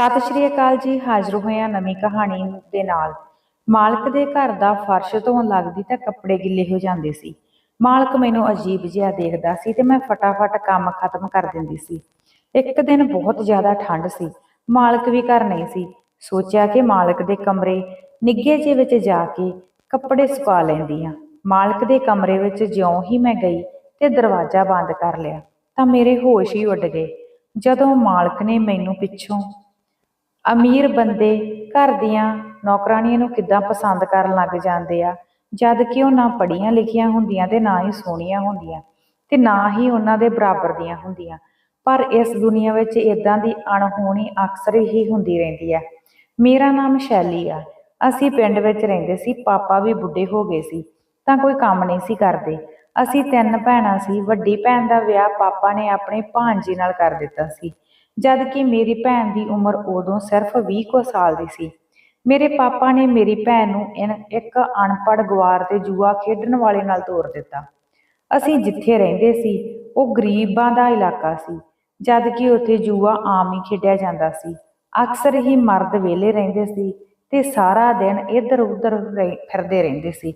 ਸਤਿ ਸ਼੍ਰੀ ਅਕਾਲ ਜੀ, ਹਾਜ਼ਰ ਹੋਇਆ ਨਵੀਂ ਕਹਾਣੀ ਦੇ ਨਾਲ। ਮਾਲਕ ਦੇ ਘਰ ਦਾ ਫਰਸ਼ ਧੋਣ ਲੱਗਦੀ ਤਾਂ ਕੱਪੜੇ ਗਿੱਲੇ ਹੋ ਜਾਂਦੇ ਸੀ। ਮਾਲਕ ਮੈਨੂੰ ਅਜੀਬ ਜਿਹਾ ਦੇਖਦਾ ਸੀ ਤੇ ਮੈਂ ਫਟਾਫਟ ਕੰਮ ਖਤਮ ਕਰ ਦਿੰਦੀ ਸੀ। ਇੱਕ ਦਿਨ ਬਹੁਤ ਜ਼ਿਆਦਾ ਠੰਡ ਸੀ। ਮਾਲਕ ਵੀ ਘਰ ਨਹੀਂ ਸੀ। ਸੋਚਿਆ ਕਿ ਮਾਲਕ ਦੇ ਕਮਰੇ ਨਿੱਘੇ ਜਿਹੇ ਵਿੱਚ ਜਾ ਕੇ ਕੱਪੜੇ ਸੁਕਾ ਲੈਂਦੀ ਹਾਂ। ਮਾਲਕ ਦੇ ਕਮਰੇ ਵਿੱਚ ਜਿਉਂ ਹੀ ਮੈਂ ਗਈ ਤੇ ਦਰਵਾਜ਼ਾ ਬੰਦ ਕਰ ਲਿਆ ਤਾਂ ਮੇਰੇ ਹੋਸ਼ ਹੀ ਉੱਡ ਗਏ। ਜਦੋਂ ਮਾਲਕ ਨੇ ਮੈਨੂੰ ਪਿੱਛੋਂ ਅਮੀਰ ਬੰਦੇ ਘਰ ਦੀਆਂ ਨੌਕਰਾਣੀਆਂ ਨੂੰ ਕਿੱਦਾਂ ਪਸੰਦ ਕਰਨ ਲੱਗ ਜਾਂਦੇ ਆ? ਜਦ ਕਿ ਉਹ ਨਾ ਪੜ੍ਹੀਆਂ ਲਿਖੀਆਂ ਹੁੰਦੀਆਂ ਤੇ ਨਾ ਹੀ ਸੋਹਣੀਆਂ ਹੁੰਦੀਆਂ ਤੇ ਨਾ ਹੀ ਉਹਨਾਂ ਦੇ ਬਰਾਬਰ ਦੀਆਂ ਹੁੰਦੀਆਂ। ਪਰ ਇਸ ਦੁਨੀਆ ਵਿੱਚ ਇਦਾਂ ਦੀ ਅਣਹੋਣੀ ਅਕਸਰ ਹੀ ਹੁੰਦੀ ਰਹਿੰਦੀ ਹੈ ਮੇਰਾ ਨਾਮ ਸ਼ੈਲੀ ਆ। ਅਸੀਂ ਪਿੰਡ ਵਿੱਚ ਰਹਿੰਦੇ ਸੀ, ਪਾਪਾ ਵੀ ਬੁੱਢੇ ਹੋ ਗਏ ਸੀ, ਤਾਂ ਕੋਈ ਕੰਮ ਨਹੀਂ ਸੀ ਕਰਦੇ। ਅਸੀਂ ਤਿੰਨ ਭੈਣਾਂ ਸੀ, ਵੱਡੀ ਭੈਣ ਦਾ ਵਿਆਹ ਪਾਪਾ ਨੇ ਆਪਣੇ ਭਾਂਜੀ ਨਾਲ ਕਰ ਦਿੱਤਾ ਸੀ। ਜਦ ਕਿ ਮੇਰੀ ਭੈਣ ਦੀ ਉਮਰ ਉਦੋਂ ਸਿਰਫ 20 ਕੁ ਸਾਲ ਦੀ ਸੀ। ਮੇਰੇ ਪਾਪਾ ਨੇ ਮੇਰੀ ਭੈਣ ਨੂੰ ਇਨ- ਇੱਕ ਅਨਪੜ੍ਹ ਗਵਾਰ ਤੇ ਜੂਆ ਖੇਡਣ ਵਾਲੇ ਨਾਲ ਤੋਰ ਦਿੱਤਾ। ਅਸੀਂ ਜਿੱਥੇ ਰਹਿੰਦੇ ਸੀ, ਉਹ ਗਰੀਬਾਂ ਦਾ ਇਲਾਕਾ ਸੀ ਜਦ ਕਿ ਉੱਥੇ ਜੂਆ ਆਮ ਹੀ ਖੇਡਿਆ ਜਾਂਦਾ ਸੀ। ਅਕਸਰ ਹੀ ਮਰਦ ਵਿਹਲੇ ਰਹਿੰਦੇ ਸੀ ਤੇ ਸਾਰਾ ਦਿਨ ਇੱਧਰ ਉੱਧਰ ਰਹਿ- ਫਿਰਦੇ ਰਹਿੰਦੇ ਸੀ।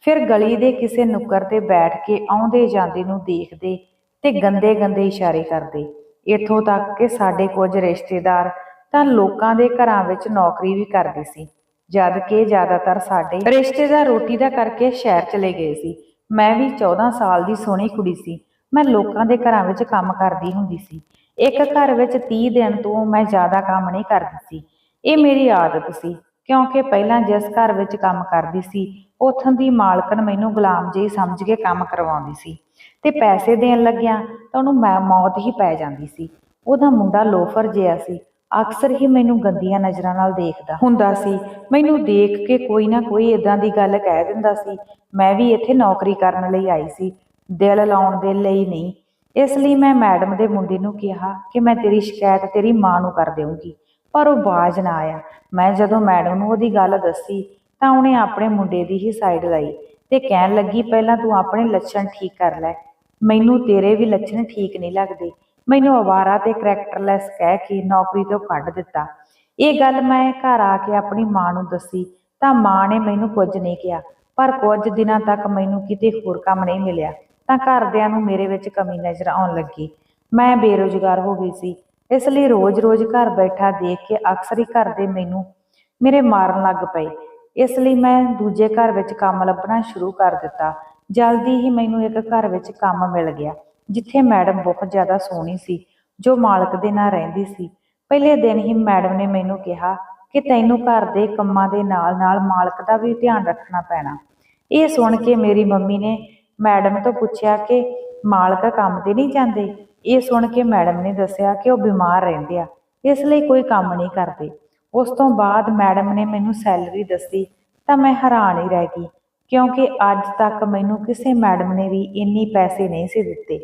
ਫਿਰ ਗਲੀ ਦੇ ਕਿਸੇ ਨੁੱਕਰ ਤੇ ਬੈਠ ਕੇ ਆਉਂਦੇ ਜਾਂਦੇ ਨੂੰ ਦੇਖਦੇ ਤੇ ਗੰਦੇ ਗੰਦੇ ਇਸ਼ਾਰੇ ਕਰਦੇ। ਇੱਥੋਂ ਤੱਕ ਕਿ ਸਾਡੇ ਕੁਝ ਰਿਸ਼ਤੇਦਾਰ ਤਾਂ ਲੋਕਾਂ ਦੇ ਘਰਾਂ ਵਿੱਚ ਨੌਕਰੀ ਵੀ ਕਰਦੇ ਸੀ, ਜਦ ਕਿ ਜ਼ਿਆਦਾਤਰ ਸਾਡੇ ਰਿਸ਼ਤੇਦਾਰ ਰੋਟੀ ਦਾ ਕਰਕੇ ਸ਼ਹਿਰ ਚਲੇ ਗਏ ਸੀ। ਮੈਂ ਵੀ 14 ਸਾਲ ਦੀ ਸੋਹਣੀ ਕੁੜੀ ਸੀ, ਮੈਂ ਲੋਕਾਂ ਦੇ ਘਰਾਂ ਵਿੱਚ ਕੰਮ ਕਰਦੀ ਹੁੰਦੀ ਸੀ। ਇੱਕ ਘਰ ਵਿੱਚ 30 ਦਿਨ ਤੋਂ ਮੈਂ ਜ਼ਿਆਦਾ ਕੰਮ ਨਹੀਂ ਕਰਦੀ ਸੀ। ਇਹ ਮੇਰੀ ਆਦਤ ਸੀ, ਕਿਉਂਕਿ ਪਹਿਲਾਂ ਜਿਸ ਘਰ ਵਿੱਚ ਕੰਮ ਕਰਦੀ ਸੀ, ਉੱਥੋਂ ਦੀ ਮਾਲਕਣ ਮੈਨੂੰ ਗੁਲਾਮ ਜਿਹੀ ਸਮਝ ਕੇ ਕੰਮ ਕਰਵਾਉਂਦੀ ਸੀ। ਤੇ ਪੈਸੇ ਦੇਣ ਲੱਗਿਆ ਤਾਂ ਉਹਨੂੰ ਮੈਂ ਮੌਤ ਹੀ ਪੈ ਜਾਂਦੀ ਸੀ। ਉਹਦਾ ਮੁੰਡਾ ਲੋਫਰ ਜਿਹਾ ਸੀ। ਅਕਸਰ ਹੀ ਮੈਨੂੰ ਗੰਦੀਆਂ ਨਜ਼ਰਾਂ ਨਾਲ ਦੇਖਦਾ ਹੁੰਦਾ ਸੀ। ਮੈਨੂੰ ਦੇਖ ਕੇ ਕੋਈ ਨਾ ਕੋਈ ਇਦਾਂ ਦੀ ਗੱਲ ਕਹਿ ਦਿੰਦਾ ਸੀ। ਮੈਂ ਵੀ ਇੱਥੇ ਨੌਕਰੀ ਕਰਨ ਲਈ ਆਈ ਸੀ। ਦਿਲ ਲਾਉਣ ਦੇ ਲਈ ਨਹੀਂ। ਇਸ ਲਈ ਮੈਂ ਮੈਡਮ ਦੇ ਮੁੰਡੇ ਨੂੰ ਕਿਹਾ ਕਿ ਮੈਂ ਤੇਰੀ ਸ਼ਿਕਾਇਤ ਤੇਰੀ ਮਾਂ ਨੂੰ ਕਰ ਦੇਵਾਂਗੀ ਪਰ ਉਹ ਬਾਜ਼ ਨਾ ਆਇਆ। ਮੈਂ ਜਦੋਂ ਮੈਡਮ ਨੂੰ ਉਹਦੀ ਗੱਲ ਦੱਸੀ ਤਾਂ ਉਹਨੇ ਆਪਣੇ ਮੁੰਡੇ ਦੀ ਹੀ ਸਾਈਡ ਲਈ। ਤੇ ਕਹਿਣ ਲੱਗੀ, ਪਹਿਲਾਂ ਤੂੰ ਆਪਣੇ ਲੱਛਣ ਠੀਕ ਕਰ ਲੈ। ਮੈਨੂੰ ਤੇਰੇ ਵੀ ਲੱਛਣ ਠੀਕ ਨਹੀਂ ਲੱਗਦੇ। ਮੈਨੂੰ ਅਵਾਰਾ ਤੇ ਕਰੈਕਟਰਲੈਸ ਕਹਿ ਕੇ ਨੌਕਰੀ ਤੋਂ ਕੱਢ ਦਿੱਤਾ। ਇਹ ਗੱਲ ਮੈਂ ਘਰ ਆ ਕੇ ਆਪਣੀ ਮਾਂ ਨੂੰ ਦੱਸੀ, ਤਾਂ ਮਾਂ ਨੇ ਮੈਨੂੰ ਕੁਝ ਨਹੀਂ ਕਿਹਾ। ਪਰ ਕੁਝ ਦਿਨਾਂ ਤੱਕ ਮੈਨੂੰ ਕਿਤੇ ਹੋਰ ਕੰਮ ਨਹੀਂ ਮਿਲਿਆ, ਤਾਂ ਘਰਦਿਆਂ ਨੂੰ ਮੇਰੇ ਵਿੱਚ ਕਮੀ ਨਜ਼ਰ ਆਉਣ ਲੱਗੀ। ਮੈਂ ਬੇਰੁਜ਼ਗਾਰ ਹੋ ਗਈ ਸੀ। ਇਸ ਲਈ ਰੋਜ਼-ਰੋਜ਼ ਘਰ ਬੈਠਾ ਦੇਖ ਕੇ ਅਕਸਰ ਹੀ ਘਰ ਦੇ ਮੈਨੂੰ, ਮੇਰੇ ਮਾਰਨ ਲੱਗ ਪਏ। ਇਸ ਲਈ ਮੈਂ ਦੂਜੇ ਘਰ ਵਿੱਚ ਕੰਮ ਲੱਭਣਾ ਸ਼ੁਰੂ ਕਰ ਦਿੱਤਾ। ਜਲਦੀ ਹੀ ਮੈਨੂੰ ਇੱਕ ਘਰ ਵਿੱਚ ਕੰਮ ਮਿਲ ਗਿਆ, ਜਿੱਥੇ ਮੈਡਮ ਬਹੁਤ ਜ਼ਿਆਦਾ ਸੋਹਣੀ ਸੀ, ਜੋ ਮਾਲਕ ਦੇ ਨਾਲ ਰਹਿੰਦੀ ਸੀ। ਪਹਿਲੇ ਦਿਨ ਹੀ ਮੈਡਮ ਨੇ ਮੈਨੂੰ ਕਿਹਾ ਕਿ ਤੈਨੂੰ ਘਰ ਦੇ ਕੰਮਾਂ ਦੇ ਨਾਲ-ਨਾਲ ਮਾਲਕ ਦਾ ਵੀ ਧਿਆਨ ਰੱਖਣਾ ਪੈਣਾ। ਇਹ ਸੁਣ ਕੇ ਮੇਰੀ ਮੰਮੀ ਨੇ ਮੈਡਮ ਤੋਂ ਪੁੱਛਿਆ ਕਿ ਮਾਲਕ ਕੰਮ ਤੇ ਨਹੀਂ ਜਾਂਦੇ? ਇਹ ਸੁਣ ਕੇ ਮੈਡਮ ਨੇ ਦੱਸਿਆ ਕਿ ਉਹ ਬਿਮਾਰ ਰਹਿੰਦੇ ਆ, ਇਸ ਲਈ ਕੋਈ ਕੰਮ ਨਹੀਂ ਕਰਦੇ। ਉਸ ਤੋਂ ਬਾਅਦ ਮੈਡਮ ਨੇ ਮੈਨੂੰ ਸੈਲਰੀ ਦੱਸੀ ਤਾਂ ਮੈਂ ਹੈਰਾਨ ਹੀ ਰਹਿ ਗਈ, ਕਿਉਂਕਿ ਅੱਜ ਤੱਕ ਮੈਨੂੰ ਕਿਸੇ ਮੈਡਮ ਨੇ ਵੀ ਇੰਨੀ ਪੈਸੇ ਨਹੀਂ ਸੀ ਦਿੱਤੇ।